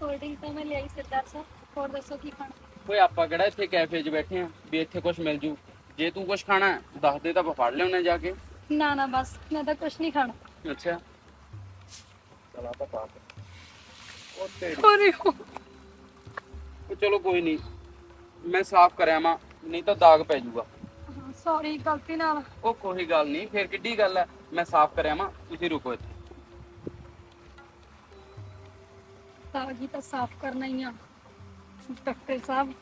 Cold drink ਤਾਂ ਮੈਂ ਲਿਆਈ ਸਰਦਾਰ ਸਾਹਿਬ ਹੋਰ ਦੱਸੋ ਕੀ ਖਾਣਾ? ਓਏ ਆਪਾਂ ਕਿਹੜਾ ਇੱਥੇ ਕੈਫੇ 'ਚ ਬੈਠੇ ਆ ਵੀ ਇੱਥੇ ਕੁਝ ਮਿਲ ਜੂ। ਜੇ ਤੂੰ ਕੁਝ ਖਾਣਾ ਹੈ, ਦੱਸ ਦੇ ਤਾਂ ਆਪਾਂ ਫੜ ਲਿਆਉਣੇ ਜਾ ਕੇ। ਨਾ ਨਾ ਬਸ ਮੈਂ ਤਾਂ ਕੁਝ ਨਹੀਂ ਖਾਣਾ। ਅੱਛਾ। ਚਲ ਆਪਾਂ ਪਾ ਕੇ। ਉਹ ਤੇਰੀ ਅਰੇ ਉਹ ਚਲੋ ਕੋਈ ਨਹੀਂ ਮੈਂ ਸਾਫ਼ ਕਰਿਆ ਮਾ ਨਹੀਂ ਤਾਂ ਦਾਗ ਪੈ ਜਾਊਗਾ ਸੌਰੀ ਗਲਤੀ ਨਾਲ। ਉਹ ਕੋਈ ਗੱਲ ਨਹੀਂ ਫੇਰ ਕਿੱਡੀ ਗੱਲ ਹੈ ਮੈਂ ਸਾਫ਼ ਕਰਿਆ ਮਾ ਤੁਸੀਂ ਰੁਕੋ ਇੱਥੇ। ਤਾਗੀ ਤਾਂ ਸਾਫ਼ ਕਰਨਾ ਹੀ ਆ। ਡਾਕਟਰ ਸਾਹਿਬ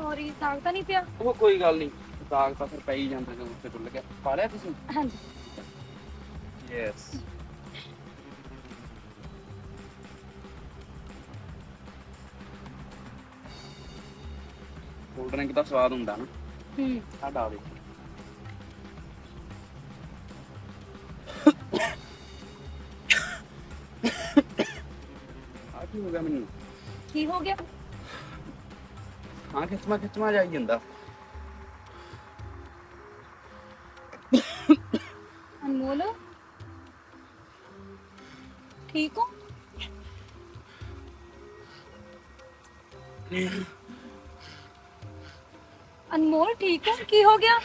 ਸੌਰੀ ਦਾਗ ਤਾਂ ਨਹੀਂ ਪਿਆ? ਉਹ ਕੋਈ ਗੱਲ ਨਹੀਂ ਦਾਗ ਤਾਂ ਫਿਰ ਪੈ ਹੀ ਜਾਂਦਾ ਜਦੋਂ ਉੱਤੇ ਡੁੱਲ ਗਿਆ। ਪਾ ਲਿਆ ਤੁਸੀਂ? ਹਾਂਜੀ। ਯੈਸ ਕੋਲਡ ਡਰਿੰਕ ਦਾ ਸਵਾਦ ਹੁੰਦਾ ਨਾ। ਹੂੰ। ਆ ਡਾ ਦੇ। ਆ ਕੀ ਹੋ ਗਿਆ ਮੈਨੂੰ? ਕੀ ਹੋ ਗਿਆ? ਹਾਂ ਖਿੱਚਵਾ ਖਿੱਚਵਾ ਜਾਈ ਜਾਂਦਾ। ਅਨਮੋਲ ਠੀਕ ਹੋ? ਅਨਮੋਲ ਠੀਕ ਹੋ? ਕੀ ਹੋ ਗਿਆ?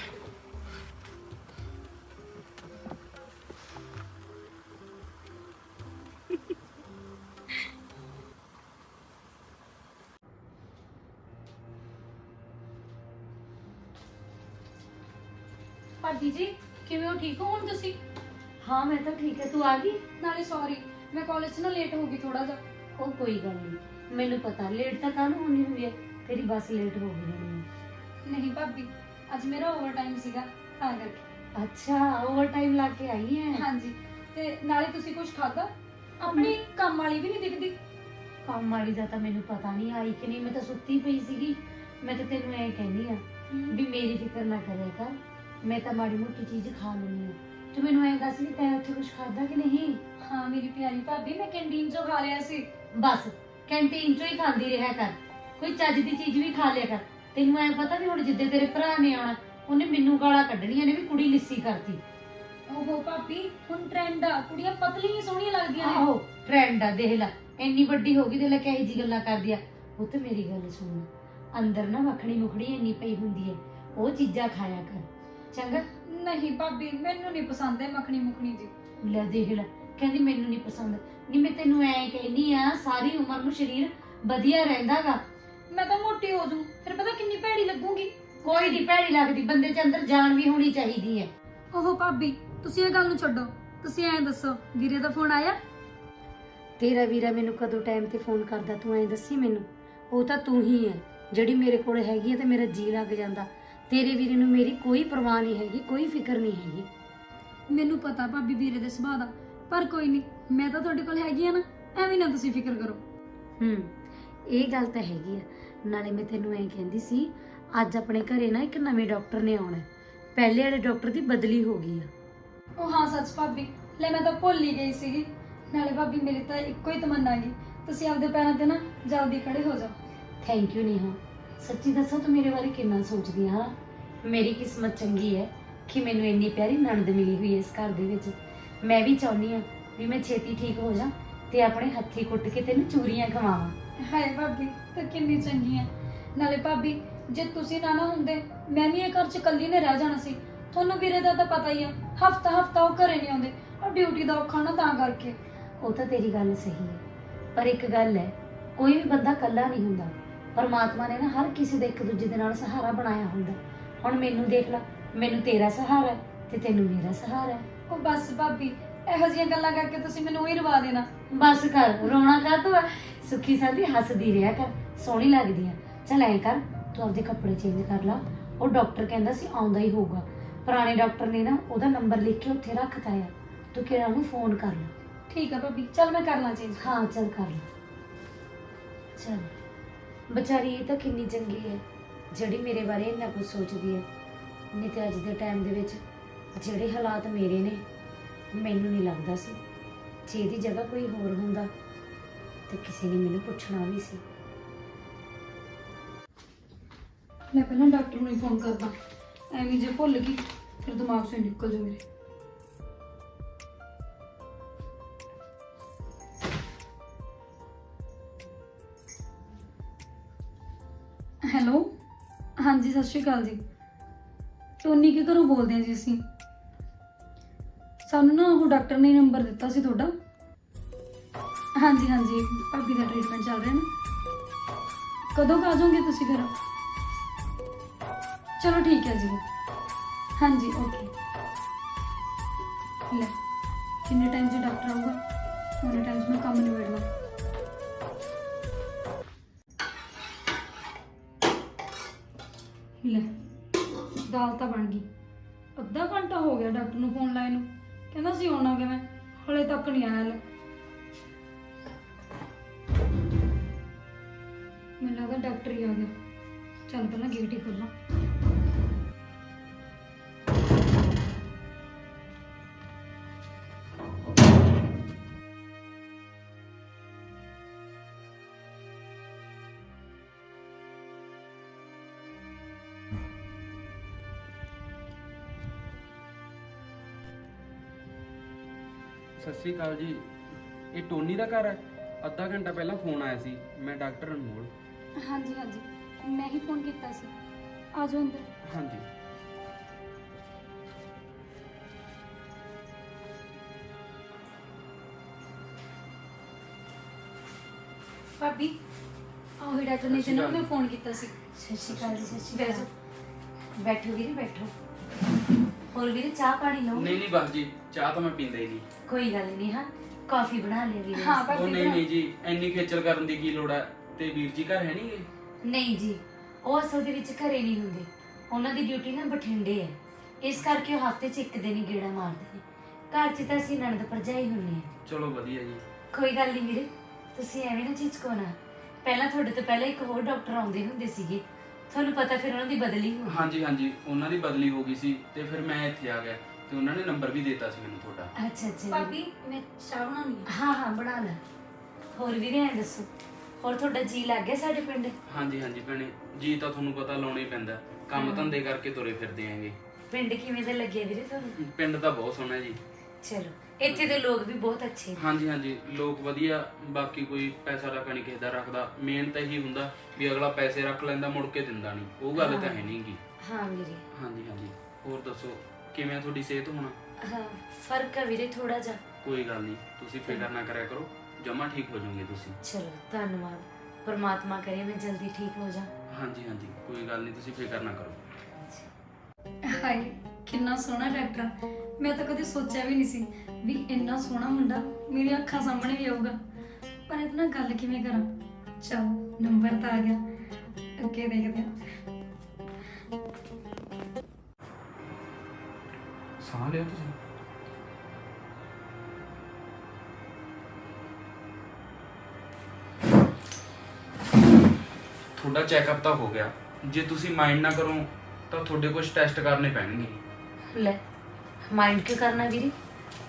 ਹਾਂ ਮੈਂ ਤਾਂ ਠੀਕ ਹੈ ਤੂੰ ਆ ਗਈ? ਨਾਲੇ ਸੌਰੀ ਮੈਂ ਕਾਲਜ 'ਚ ਨਾ ਲੇਟ ਹੋ ਗਈ ਥੋੜਾ ਜਿਹਾ। ਉਹ ਕੋਈ ਗੱਲ ਨਹੀਂ ਮੈਨੂੰ ਪਤਾ ਲੇਟ ਤਾਂ ਕਾਹਨੂੰ ਹੋਣੀ ਹੋਈ ਹੈ? ਤੇਰੀ ਬੱਸ ਲੇਟ ਹੋ ਗਈ ਹੋਣੀ ਹੈ। ਨਹੀਂ ਭਾਬੀ ਅੱਜ ਮੇਰਾ ਓਵਰ ਟਾਈਮ ਸੀਗਾ ਤਾਂ ਕਰਕੇ। ਅੱਛਾ ਓਵਰ ਟਾਈਮ ਲਾ ਕੇ ਆਈ ਹੈ? ਹਾਂਜੀ ਤੇ ਨਾਲੇ ਤੁਸੀਂ ਕੁਝ ਖਾਦਾ ਆਪਣੀ ਕੰਮ ਵਾਲੀ ਵੀ ਨਹੀਂ ਦਿਖਦੀ। ਕੰਮ ਵਾਲੀ ਦਾ ਤਾਂ ਮੈਨੂੰ ਪਤਾ ਨਹੀਂ ਆਈ ਕਿ ਨਹੀਂ ਮੈਂ ਤਾਂ ਸੁੱਤੀ ਪਈ ਸੀਗੀ। ਮੈਂ ਤਾਂ ਤੈਨੂੰ ਐ ਕਹਿੰਦੀ ਆ ਵੀ ਮੇਰੀ ਫਿਕਰ ਨਾ ਕਰਿਆ ਕਰ ਮੈਂ ਤਾਂ ਮਾੜੀ ਮੋਟੀ ਚੀਜ਼ ਖਾ ਲੈਂਦੀ ਆ ਤੂੰ ਮੈਨੂੰ ਐ ਦੱਸ ਵੀ ਤੈਂ ਉੱਥੇ ਕੁਝ ਖਾਦਾ ਕਿ ਨਹੀਂ? ਹਾਂ ਮੇਰੀ ਪਿਆਰੀ ਭਾਬੀ ਮੈਂ ਕੈਂਟੀਨ 'ਚੋਂ ਖਾ ਲਿਆ ਸੀ। ਬਸ ਕੈਂਟੀਨ ਚੋਂ ਹੀ ਖਾਂਦੀ ਰਿਹਾ ਕਰ। ਕੋਈ ਚੱਜ ਦੀ ਚੀਜ਼ ਵੀ ਖਾ ਲਿਆ ਕਰ। ਤੈਨੂੰ ਐ ਪਤਾ ਵੀ ਹੁਣ ਜਿੱਦੇ ਤੇਰੇ ਭਰਾ ਨੇ ਆਉਣਾ ਉਹਨੇ ਮੈਨੂੰ ਗਾਲਾਂ ਕੱਢਣੀਆਂ ਨੇ ਵੀ ਕੁੜੀ ਲਿੱਸੀ ਕਰਤੀ। ਓਹੋ ਭਾਬੀ ਹੁਣ ਟ੍ਰੈਂਡ ਆ। ਕੁੜੀਆਂ ਪਤਲੀਆਂ ਸੋਹਣੀਆਂ ਲੱਗਦੀਆਂ ਨੇ। ਆਹੋ ਟ੍ਰੈਂਡ ਆ ਦੇਖ ਲੈ। ਇੰਨੀ ਵੱਡੀ ਹੋ ਗਈ ਤੇ ਲੈ ਕੇ ਇਹੀ ਜੀ ਗੱਲਾਂ ਕਰਦੀ ਆ। ਉਹ ਤੇ ਮੇਰੀ ਗੱਲ ਸੁਣ। ਅੰਦਰ ਨਾ ਮੱਖਣੀ ਮੁਖੜੀ ਇੰਨੀ ਪਈ ਹੁੰਦੀ ਹੈ ਉਹ ਚੀਜ਼ਾਂ ਖਾਇਆ ਕਰ। ਚੰਗਾ? ਨਹੀਂ ਭਾਬੀ ਮੈਨੂੰ ਨਹੀਂ ਪਸੰਦ ਹੈ ਮੱਖਣੀ ਮੁਖਣੀ ਜੀ। ਲੈ ਦੇਖ ਲੈ ਕਹਿੰਦੀ ਮੈਨੂੰ ਨਹੀਂ ਪਸੰਦ। ਨਹੀਂ ਮੈਂ ਤੈਨੂੰ ਐਂ ਕਹਿੰਦੀ ਆ ਸਾਰੀ ਉਮਰ ਨੂੰ ਸਰੀਰ ਵਧੀਆ ਰਹਿੰਦਾਗਾ ਮੈਂ ਤਾਂ ਮੋਟੀ ਹੋ ਜੂ ਫਿਰ ਪਤਾ ਕਿੰਨੀ ਭੈੜੀ ਲੱਗੂਗੀ? ਕੋਈ ਨਹੀਂ ਭੈੜੀ ਲੱਗਦੀ ਬੰਦੇ 'ਚ ਅੰਦਰ ਜਾਨ ਵੀ ਹੋਣੀ ਚਾਹੀਦੀ ਹੈ ਓਹੋ ਭਾਬੀ ਤੁਸੀਂ ਇਹ ਗੱਲ ਨੂੰ ਛੱਡੋ ਤੁਸੀਂ ਐਂ ਦੱਸੋ ਵੀਰੇ ਦਾ ਫੋਨ ਆਇਆ? ਤੇਰਾ ਵੀਰਾ ਮੈਨੂੰ ਕਦੋਂ ਟਾਈਮ ਤੇ ਫੋਨ ਕਰਦਾ ਤੂੰ ਐਂ ਦੱਸੀ ਮੈਨੂੰ? ਉਹ ਤਾਂ ਤੂੰ ਹੀ ਹੈ ਜਿਹੜੀ ਮੇਰੇ ਕੋਲ ਹੈਗੀ ਹੈ ਤੇ ਮੇਰਾ ਜੀ ਲੱਗ ਜਾਂਦਾ। ਤੇਰੇ ਵੀਰੇ ਨੂੰ ਮੇਰੀ ਕੋਈ ਪਰਵਾਹ ਨਹੀਂ ਹੈਗੀ ਕੋਈ ਫਿਕਰ ਨਹੀਂ ਹੈਗੀ। ਮੈਨੂੰ ਪਤਾ ਭਾਬੀ ਵੀਰੇ ਦੇ ਸੁਭਾਅ ਦਾ ਪਰ ਕੋਈ ਨਹੀਂ ਮੈਂ ਤਾਂ ਤੁਹਾਡੇ ਕੋਲ ਹੈਗੀ ਆ ਨਾ ਐਵੇਂ ਨਾ ਤੁਸੀਂ ਫਿਕਰ ਕਰੋ। ਹੂੰ ਇਹ ਗੱਲ ਤਾਂ ਹੈਗੀ ਆ। ਨਾਲੇ ਮੈਂ ਤੈਨੂੰ ਐਂ ਕਹਿੰਦੀ ਸੀ ਅੱਜ ਆਪਣੇ ਘਰੇ ਨਾ ਇੱਕ ਨਵੇਂ ਡਾਕਟਰ ਨੇ ਆਉਣਾ ਹੈ। ਪਹਿਲੇ ਵਾਲੇ ਡਾਕਟਰ ਦੀ ਬਦਲੀ ਹੋ ਗਈ ਆ। ਉਹ ਹਾਂ ਸੱਚ ਭਾਬੀ ਲੈ ਮੈਂ ਤਾਂ ਭੁੱਲ ਹੀ ਗਈ ਸੀਗੀ। ਨਾਲੇ ਭਾਬੀ ਮੇਰੀ ਤਾਂ ਇੱਕੋ ਹੀ ਤਮੰਨਾ ਗਈ ਤੁਸੀਂ ਆਪਦੇ ਪੈਰਾਂ ਤੇ ਨਾ ਜਲਦੀ ਖੜੇ ਹੋ ਜਾਓ। Thank you Neha. ਸੱਚੀ ਦੱਸਾਂ ਤੂੰ ਮੇਰੇ ਬਾਰੇ ਕਿੰਨਾ ਸੋਚਦੀ ਹਾਂ ਮੇਰੀ ਕਿਸਮਤ ਚੰਗੀ ਹੈ ਕਿ ਮੈਨੂੰ ਇੰਨੀ ਪਿਆਰੀ ਨਣਦ ਮਿਲੀ ਹੋਈ ਹੈ ਇਸ ਘਰ ਦੇ ਵਿੱਚ। ਮੈਂ ਵੀ ਚਾਹੁੰਦੀ ਹਾਂ ਵੀ ਮੈਂ ਛੇਤੀ ਠੀਕ ਹੋ ਜਾ ਤੇ ਆਪਣੇ ਹੱਥੀ ਕੁੱਟ ਕੇ ਤੈਨੂੰ ਚੂਰੀਆਂ ਖਵਾਵਾਂ। ਹਾਏ ਭਾਬੀ ਤਾਂ ਕਿੰਨੀ ਚੰਗੀ ਹੈ ਨਾਲੇ ਭਾਬੀ ਜੇ ਤੁਸੀਂ ਨਾ ਨਾ ਹੁੰਦੇ ਮੈਂ ਵੀ ਇਹ ਘਰ 'ਚ ਇਕੱਲੀ ਨੇ ਰਹਿ ਜਾਣਾ ਸੀ। ਤੁਹਾਨੂੰ ਵੀਰੇ ਦਾ ਤਾਂ ਪਤਾ ਹੀ ਆ ਹਫਤਾ ਹਫਤਾ ਉਹ ਘਰੇ ਨਹੀਂ ਆਉਂਦੇ ਉਹ ਡਿਊਟੀ ਦਾ ਔਖਾ ਨਾ ਤਾਂ ਕਰਕੇ। ਉਹ ਤਾਂ ਤੇਰੀ ਗੱਲ ਸਹੀ ਹੈ ਪਰ ਇੱਕ ਗੱਲ ਹੈ ਕੋਈ ਵੀ ਬੰਦਾ ਇਕੱਲਾ ਨਹੀਂ ਹੁੰਦਾ। ਪਰਮਾਤਮਾ ਨੇ ਨਾ ਹਰ ਕਿਸੇ ਦੇ ਇੱਕ ਦੂਜੇ ਦੇ ਨਾਲ ਸਹਾਰਾ ਬਣਾਇਆ ਹੁੰਦਾ। ਹੁਣ ਮੈਨੂੰ ਦੇਖ ਲੈ ਮੈਨੂੰ ਤੇਰਾ ਸਹਾਰਾ ਹੈ ਤੇ ਤੈਨੂੰ ਮੇਰਾ ਸਹਾਰਾ ਹੈ। ਉਹ ਬਸ ਭਾਬੀ ਇਹੋ ਜਿਹੀਆਂ ਗੱਲਾਂ ਕਰਕੇ ਤੁਸੀਂ ਮੈਨੂੰ ਉਹੀ ਰਵਾ ਦੇਣਾ। ਬਸ ਕਰ ਰੋਣਾ ਕਰ ਤੂੰ ਸੁੱਖੀ ਸਾਦੀ ਹੱਸਦੀ ਰਿਹਾ ਕਰ ਸੋਹਣੀ ਲੱਗਦੀ ਆ। ਚਲ ਐ ਕਰ ਤੂੰ ਆਪਦੇ ਕੱਪੜੇ ਚੇਂਜ ਕਰ ਲਾ। ਉਹ ਡਾਕਟਰ ਕਹਿੰਦਾ ਸੀ ਆਉਂਦਾ ਹੀ ਹੋਊਗਾ। ਪੁਰਾਣੇ ਡਾਕਟਰ ਨੇ ਨਾ ਉਹਦਾ ਨੰਬਰ ਲਿਖ ਕੇ ਉੱਥੇ ਰੱਖਤਾ ਆ। ਤੂੰ ਕਿਰਨ ਨੂੰ ਫੋਨ ਕਰ ਲੈ। ਠੀਕ ਆ ਭਾਬੀ ਚੱਲ ਮੈਂ ਕਰ ਲਾਂ ਚੇਂਜ ਹਾਂ ਚੱਲ ਕਰ ਲੈ। ਚੱਲ। ਵਿਚਾਰੀ ਇਹ ਤਾਂ ਕਿੰਨੀ ਚੰਗੀ ਹੈ, ਜਿਹੜੀ ਮੇਰੇ ਬਾਰੇ ਇੰਨਾ ਕੁਝ ਸੋਚਦੀ ਹੈ। ਨਹੀਂ ਤੇ ਅੱਜ ਦੇ ਟਾਈਮ ਦੇ ਵਿੱਚ ਜਿਹੜੇ ਹਾਲਾਤ ਮੇਰੇ ਨੇ, ਮੈਨੂੰ ਨਹੀਂ ਲੱਗਦਾ ਸੀ ਜੇ ਇਹਦੀ ਜਗ੍ਹਾ ਕੋਈ ਹੋਰ ਹੁੰਦਾ ਤੇ ਕਿਸੇ ਨੇ ਮੈਨੂੰ ਪੁੱਛਣਾ ਵੀ ਸੀ। ਮੈਂ ਪਹਿਲਾਂ ਡਾਕਟਰ ਨੂੰ ਹੀ ਫੋਨ ਕਰਦਾ। ਐਵੇਂ ਜੇ ਭੁੱਲ ਗਈ, ਫਿਰ ਦਿਮਾਗ ਚੋਂ ਨਿਕਲ ਜੂ ਮੇਰੇ। ਸਤਿ ਸ਼੍ਰੀ ਅਕਾਲ ਜੀ। ਟੋਨੀ ਕੇ ਘਰੋਂ ਬੋਲਦੇ ਹਾਂ ਜੀ ਅਸੀਂ। ਸਾਨੂੰ ਨਾ ਉਹ ਡਾਕਟਰ ਨੇ ਨੰਬਰ ਦਿੱਤਾ ਸੀ ਤੁਹਾਡਾ। ਹਾਂਜੀ ਹਾਂਜੀ, ਭਾਬੀ ਦਾ ਟ੍ਰੀਟਮੈਂਟ ਚੱਲ ਰਿਹਾ ਨਾ। ਕਦੋਂ ਕੁ ਆ ਜਾਓਗੇ ਤੁਸੀਂ ਫਿਰ? ਚਲੋ ਠੀਕ ਹੈ ਜੀ। ਹਾਂਜੀ ਓਕੇ ਲੈ, ਕਿੰਨੇ ਟਾਈਮ 'ਚ ਡਾਕਟਰ ਆਊਗਾ? ਉਹਨੇ ਟਾਈਮ 'ਚ ਮੈਂ ਕੰਮ ਨਿਬੇੜਨਾ ਲੈ। ਅੱਧਾ ਘੰਟਾ ਹੋ ਗਿਆ ਡਾਕਟਰ ਨੂੰ ਫੋਨ ਲਾਏ ਨੂੰ। ਕਹਿੰਦਾ ਸੀ ਆਉਣਾ ਕਿਵੇਂ? ਹਲੇ ਤੱਕ ਨਹੀਂ ਆਇਆ ਲੈ ਮੈਨੂੰ ਲੱਗਦਾ ਡਾਕਟਰ ਹੀ ਆ ਗਿਆ। ਚੱਲ ਪਹਿਲਾਂ ਗੇਟ ਹੀ ਖੋਲਾਂ। ਸਤਿ ਸ੍ਰੀ ਅਕਾਲ ਜੀ। ਇਹ ਟੋਨੀ ਦਾ ਘਰ ਹੈ? ਅੱਧਾ ਘੰਟਾ ਪਹਿਲਾਂ ਫੋਨ ਆਇਆ ਸੀ। ਮੈਂ ਡਾਕਟਰ ਅਨਮੋਲ। ਹਾਂਜੀ ਹਾਂਜੀ। ਮੈਂ ਹੀ ਫੋਨ ਕੀਤਾ ਸੀ। ਆ ਜਾਓ ਅੰਦਰ। ਹਾਂਜੀ। ਭਾਬੀ ਆਹ ਹੀ ਡਾਕਟਰ ਨੇ ਜਿਹਨੂੰ। ਮੈਂ ਫੋਨ ਕੀਤਾ ਸੀ। ਸਤਿ ਸ਼੍ਰੀ ਅਕਾਲ ਜੀ ਸਤਿ ਸ਼੍ਰੀ ਅਕਾਲ। ਬੈਠੋ ਵੀਰੇ ਬੈਠੋ। ਹੋਰ ਵੀਰੇ ਚਾਹ ਪਾਣੀ ਲਓ। ਨਹੀਂ ਨਹੀਂ ਬਸ ਜੀ ਚਾਹ ਤਾਂ ਮੈਂ ਪੀਂਦਾ ਹੀ ਨਹੀਂ। ਕੋਈ ਗੱਲ ਨਹੀਂ ਹਾਂ ਕਾਫੀ ਬਣਾ ਲਿਆ ਵੀਰੇ ਹਾਂ, ਵਾਸਤੇ। ਉਹ ਨਹੀਂ ਨਹੀਂ ਜੀ ਇੰਨੀ ਖੇਚਲ ਕਰਨ ਦੀ ਕੀ ਲੋੜ ਹੈ? ਤੇ ਵੀਰ ਜੀ ਘਰ ਹੈ ਨਹੀਂਗੇ ਨਹੀਂ ਜੀ ਉਹ ਅਸਲ ਦੇ ਵਿੱਚ ਘਰੇ ਨਹੀਂ ਹੁੰਦੇ। ਉਹਨਾਂ ਦੀ ਡਿਊਟੀ ਨਾ ਬਠਿੰਡੇ ਹੈ। ਇਸ ਕਰਕੇ ਉਹ ਹਫ਼ਤੇ 'ਚ ਇੱਕ ਦਿਨ ਹੀ ਗੇੜਾ ਮਾਰਦੇ ਨੇ। ਘਰ 'ਚ ਤਾਂ ਅਸੀਂ ਨਣਦ ਭਰਜਾਈ ਹੁੰਨੇ ਆ ਚਲੋ ਵਧੀਆ ਜੀ। ਕੋਈ ਗੱਲ ਨਹੀਂ ਵੀਰੇ ਤੁਸੀਂ ਐਵੇਂ ਨਾ ਝਿਜਕੋ ਨਾ। ਪਹਿਲਾਂ ਤੁਹਾਡੇ ਤੋਂ ਪਹਿਲਾਂ ਇੱਕ ਹੋਰ ਡਾਕਟਰ ਆਉਂਦੇ ਹੁੰਦੇ ਸੀਗੇ। ਤੁਹਾਨੂੰ ਪਤਾ ਫਿਰ ਉਹਨਾਂ ਦੀ ਬਦਲੀ ਹੋ ਗਈ ਹਾਂਜੀ ਹਾਂਜੀ ਉਹਨਾਂ ਦੀ ਬਦਲੀ ਹੋ ਗਈ ਸੀ ਤੇ ਫਿਰ ਮੈਂ ਇੱਥੇ ਆ ਗਿਆ। ਤੇ ਉਹਨਾਂ ਨੇ ਨੰਬਰ ਵੀ ਦਿੱਤਾ ਸੀ ਮੈਨੂੰ ਤੁਹਾਡਾ। ਅੱਛਾ ਅੱਛਾ। ਭਾਬੀ ਮੈਂ ਚਾਹ ਬਣਾਉਣੀ ਆ। ਹਾਂ ਹਾਂ ਬਣਾ ਲੈ। ਹੋਰ ਵੀਰੇ ਐ ਦੱਸੋ। ਹੋਰ ਤੁਹਾਡਾ ਜੀ ਲੱਗ ਗਿਆ ਸਾਡੇ ਪਿੰਡ? ਹਾਂਜੀ ਹਾਂਜੀ ਭੈਣੇ ਜੀ ਤਾਂ ਤੁਹਾਨੂੰ ਪਤਾ ਲਾਉਣਾ ਹੀ ਪੈਂਦਾ। ਕੰਮ। ਧੰਦੇ ਕਰਕੇ ਤੁਰੇ ਫਿਰਦੇ ਆਂਗੇ। ਪਿੰਡ ਕਿਵੇਂ ਦਾ ਲੱਗਿਆ ਵੀਰੇ ਤੁਹਾਨੂੰ? ਪਿੰਡ ਤਾਂ ਬਹੁਤ ਸੋਹਣਾ ਜੀ। ਚਲੋ ਇੱਥੇ ਦੇ ਲੋਕ ਵੀ ਬਹੁਤ ਅੱਛੇ ਨੇ। ਹਾਂਜੀ ਹਾਂਜੀ ਲੋਕ ਵਧੀਆ ਬਾਕੀ ਕੋਈ ਪੈਸਾ ਰੱਖਾ ਨਹੀਂ ਕਿਸੇ ਦਾ ਰੱਖਦਾ। ਮੇਨ ਤਾਂ ਇਹੀ ਹੁੰਦਾ ਵੀ ਅਗਲਾ ਪੈਸੇ ਰੱਖ ਲੈਂਦਾ ਮੁੜ ਕੇ ਦਿੰਦਾ ਨਹੀਂ ਉਹ ਗੱਲ ਤਾਂ ਹੈ। ਨਹੀਂਗੀ ਹਾਂ ਵੀਰੇ। ਹਾਂਜੀ ਹਾਂਜੀ। ਹੋਰ ਦੱਸੋ? ਕਿਵੇਂ ਆ ਤੁਹਾਡੀ ਸਿਹਤ ਹੁਣ? ਹਾਂ ਫ਼ਰਕ ਹੈ ਵੀਰੇ ਥੋੜਾ ਜਿਹਾ। ਕੋਈ ਗੱਲ ਨਹੀਂ ਤੁਸੀਂ ਫਿਕਰ ਨਾ ਕਰਿਆ ਕਰੋ ਜਮਾ ਠੀਕ ਹੋ ਜਾਓਗੇ ਤੁਸੀਂ। ਚਲੋ ਧੰਨਵਾਦ। ਪਰਮਾਤਮਾ ਕਰੇ ਮੈਂ ਜਲਦੀ ਠੀਕ ਹੋ ਜਾ ਹਾਂਜੀ ਹਾਂਜੀ ਕੋਈ ਗੱਲ ਨਹੀਂ ਤੁਸੀਂ ਫਿਕਰ ਨਾ ਕਰੋ। ਹਾਏ ਕਿੰਨਾ ਸੋਹਣਾ ਡਾਕਟਰ ਮੈਂ ਤਾਂ ਕਦੇ ਸੋਚਿਆ ਵੀ ਨਹੀਂ ਸੀ ਵੀ ਇੰਨਾ ਸੋਹਣਾ ਮੁੰਡਾ ਮੇਰੀ ਅੱਖਾਂ ਸਾਹਮਣੇ ਵੀ ਆਊਗਾ। ਪਰ ਇਹਦੇ ਨਾਲ ਗੱਲ ਕਿਵੇਂ ਕਰਾਂ? ਚਲ ਨੰਬਰ ਤਾਂ ਆ ਗਿਆ। ਅੱਗੇ ਦੇਖਦੇ ਹਾਂ। ਸਾਹ ਲਿਆ ਤੁਸੀਂ ਤੁਹਾਡਾ ਚੈੱਕਅਪ ਤਾਂ ਹੋ ਗਿਆ। ਜੇ ਤੁਸੀਂ ਮਾਈਂਡ ਨਾ ਕਰੋ ਤਾਂ ਤੁਹਾਡੇ ਕੁਝ ਟੈਸਟ ਕਰਨੇ ਪੈਣਗੇ। ਲੈ ਮਾਈਂਡ ਕਿਉਂ ਕਰਨਾ ਵੀਰੇ?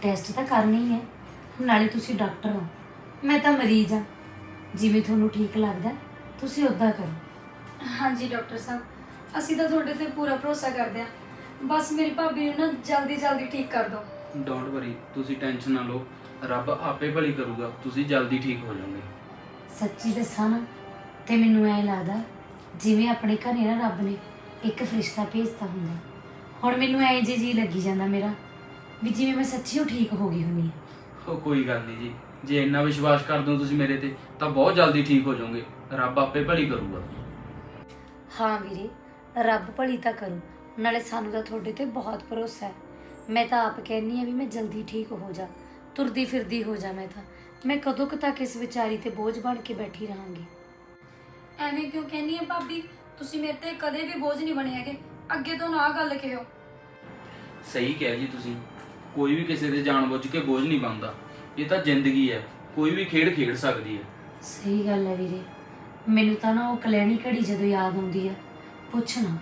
ਟੈਸਟ ਤਾਂ ਕਰਨੇ ਹੀ ਹੈ। ਨਾਲੇ ਤੁਸੀਂ ਡਾਕਟਰ ਹੋ। ਮੈਂ ਤਾਂ ਮਰੀਜ਼ ਆ ਜਿਵੇਂ ਤੁਹਾਨੂੰ ਠੀਕ ਲੱਗਦਾ ਤੁਸੀਂ ਉਦਾਂ ਕਰੋ। ਹਾਂਜੀ ਡਾਕਟਰ ਸਾਹਿਬ। ਅਸੀਂ ਤਾਂ ਤੁਹਾਡੇ ਤੇ ਪੂਰਾ ਭਰੋਸਾ ਕਰਦੇ ਹਾਂ। ਬਸ ਮੇਰੀ ਭਾਬੀ ਨੂੰ ਨਾ ਜਲਦੀ ਜਲਦੀ ਠੀਕ ਕਰ ਦਿਓ। ਡੋਂਟ ਵਰੀ ਤੁਸੀਂ ਟੈਨਸ਼ਨ ਨਾ ਲਓ। ਰੱਬ ਆਪੇ ਭਲੀ ਕਰੂਗਾ ਤੁਸੀਂ ਜਲਦੀ ਠੀਕ ਹੋ ਜਾਓਗੇ। ਸੱਚੀ ਦੱਸਾਂ ਨਾ ਤੇ ਮੈਨੂੰ ਐ ਲੱਗਦਾ ਜਿਵੇਂ ਆਪਣੇ ਘਰੇ ਨਾ ਰੱਬ ਨੇ ਇੱਕ ਫਰਿਸ਼ਤਾ ਭੇਜਤਾ ਹੁੰਦਾ। ਹੁਣ ਮੈਨੂੰ ਐ ਜੇ ਜੀ ਲੱਗੀ ਜਾਂਦਾ ਮੇਰਾ ਵੀ ਜਿਵੇਂ ਮੈਂ ਸੱਚੀ ਉਹ ਠੀਕ ਹੋ ਗਈ ਹੁੰਨੀ ਆ ਉਹ ਕੋਈ ਗੱਲ ਨਹੀਂ ਜੀ ਜੇ ਇੰਨਾ ਵਿਸ਼ਵਾਸ ਕਰਦੇ ਹੋ ਤੁਸੀਂ ਮੇਰੇ ਤੇ ਤਾਂ ਬਹੁਤ ਜਲਦੀ ਠੀਕ ਹੋ ਜਾਓਗੇ। ਰੱਬ ਆਪੇ ਭਲੀ ਕਰੂਗਾ। ਹਾਂ ਵੀਰੇ ਰੱਬ ਭਲੀ ਤਾਂ ਕਰੂ ਨਾਲੇ ਸਾਨੂੰ ਤਾਂ ਤੁਹਾਡੇ ਤੇ ਬਹੁਤ ਭਰੋਸਾ ਹੈ। ਮੈਂ ਤਾਂ ਆਪ ਕਹਿੰਨੀ ਆ ਵੀ ਮੈਂ ਜਲਦੀ ਠੀਕ ਹੋ ਜਾ ਤੁਰਦੀ ਫਿਰਦੀ ਹੋ ਜਾ ਮੈਂ ਤਾਂ। ਮੈਂ ਕਦੋਂ ਕੁ ਤੱਕ ਇਸ ਵਿਚਾਰੀ ਤੇ ਬੋਝ ਬਣ ਕੇ ਬੈਠੀ ਰਹਾਂਗੀ? ਐਵੇਂ ਕਿਉਂ ਕਹਿੰਨੀ ਹੈ ਭਾਬੀ? ਤੁਸੀਂ ਮੇਰੇ ਤੇ ਕਦੇ ਵੀ ਬੋਝ ਨਹੀਂ ਬਣੇ ਹੈਗੇ। ਅੱਗੇ ਤੋਂ ਨਾ ਗੱਲ ਕਹਿਓ। ਸਹੀ ਕਿਹਾ ਜੀ ਤੁਸੀਂ। ਕੋਈ ਵੀ ਕਿਸੇ ਦੇ ਜਾਣਬੁੱਝ ਕੇ ਬੋਝ ਨਹੀਂ ਬਣਦਾ। ਇਹ ਤਾਂ ਜ਼ਿੰਦਗੀ ਹੈ। ਕੋਈ ਵੀ ਖੇਡ ਖੇਡ ਸਕਦੀ ਹੈ। ਸਹੀ ਗੱਲ ਹੈ ਵੀਰੇ। ਮੈਨੂੰ ਤਾਂ ਨਾ ਉਹ ਕਲੈਣੀ ਘੜੀ ਜਦੋਂ ਯਾਦ ਆਉਂਦੀ ਆ। ਪੁੱਛ ਨਾ।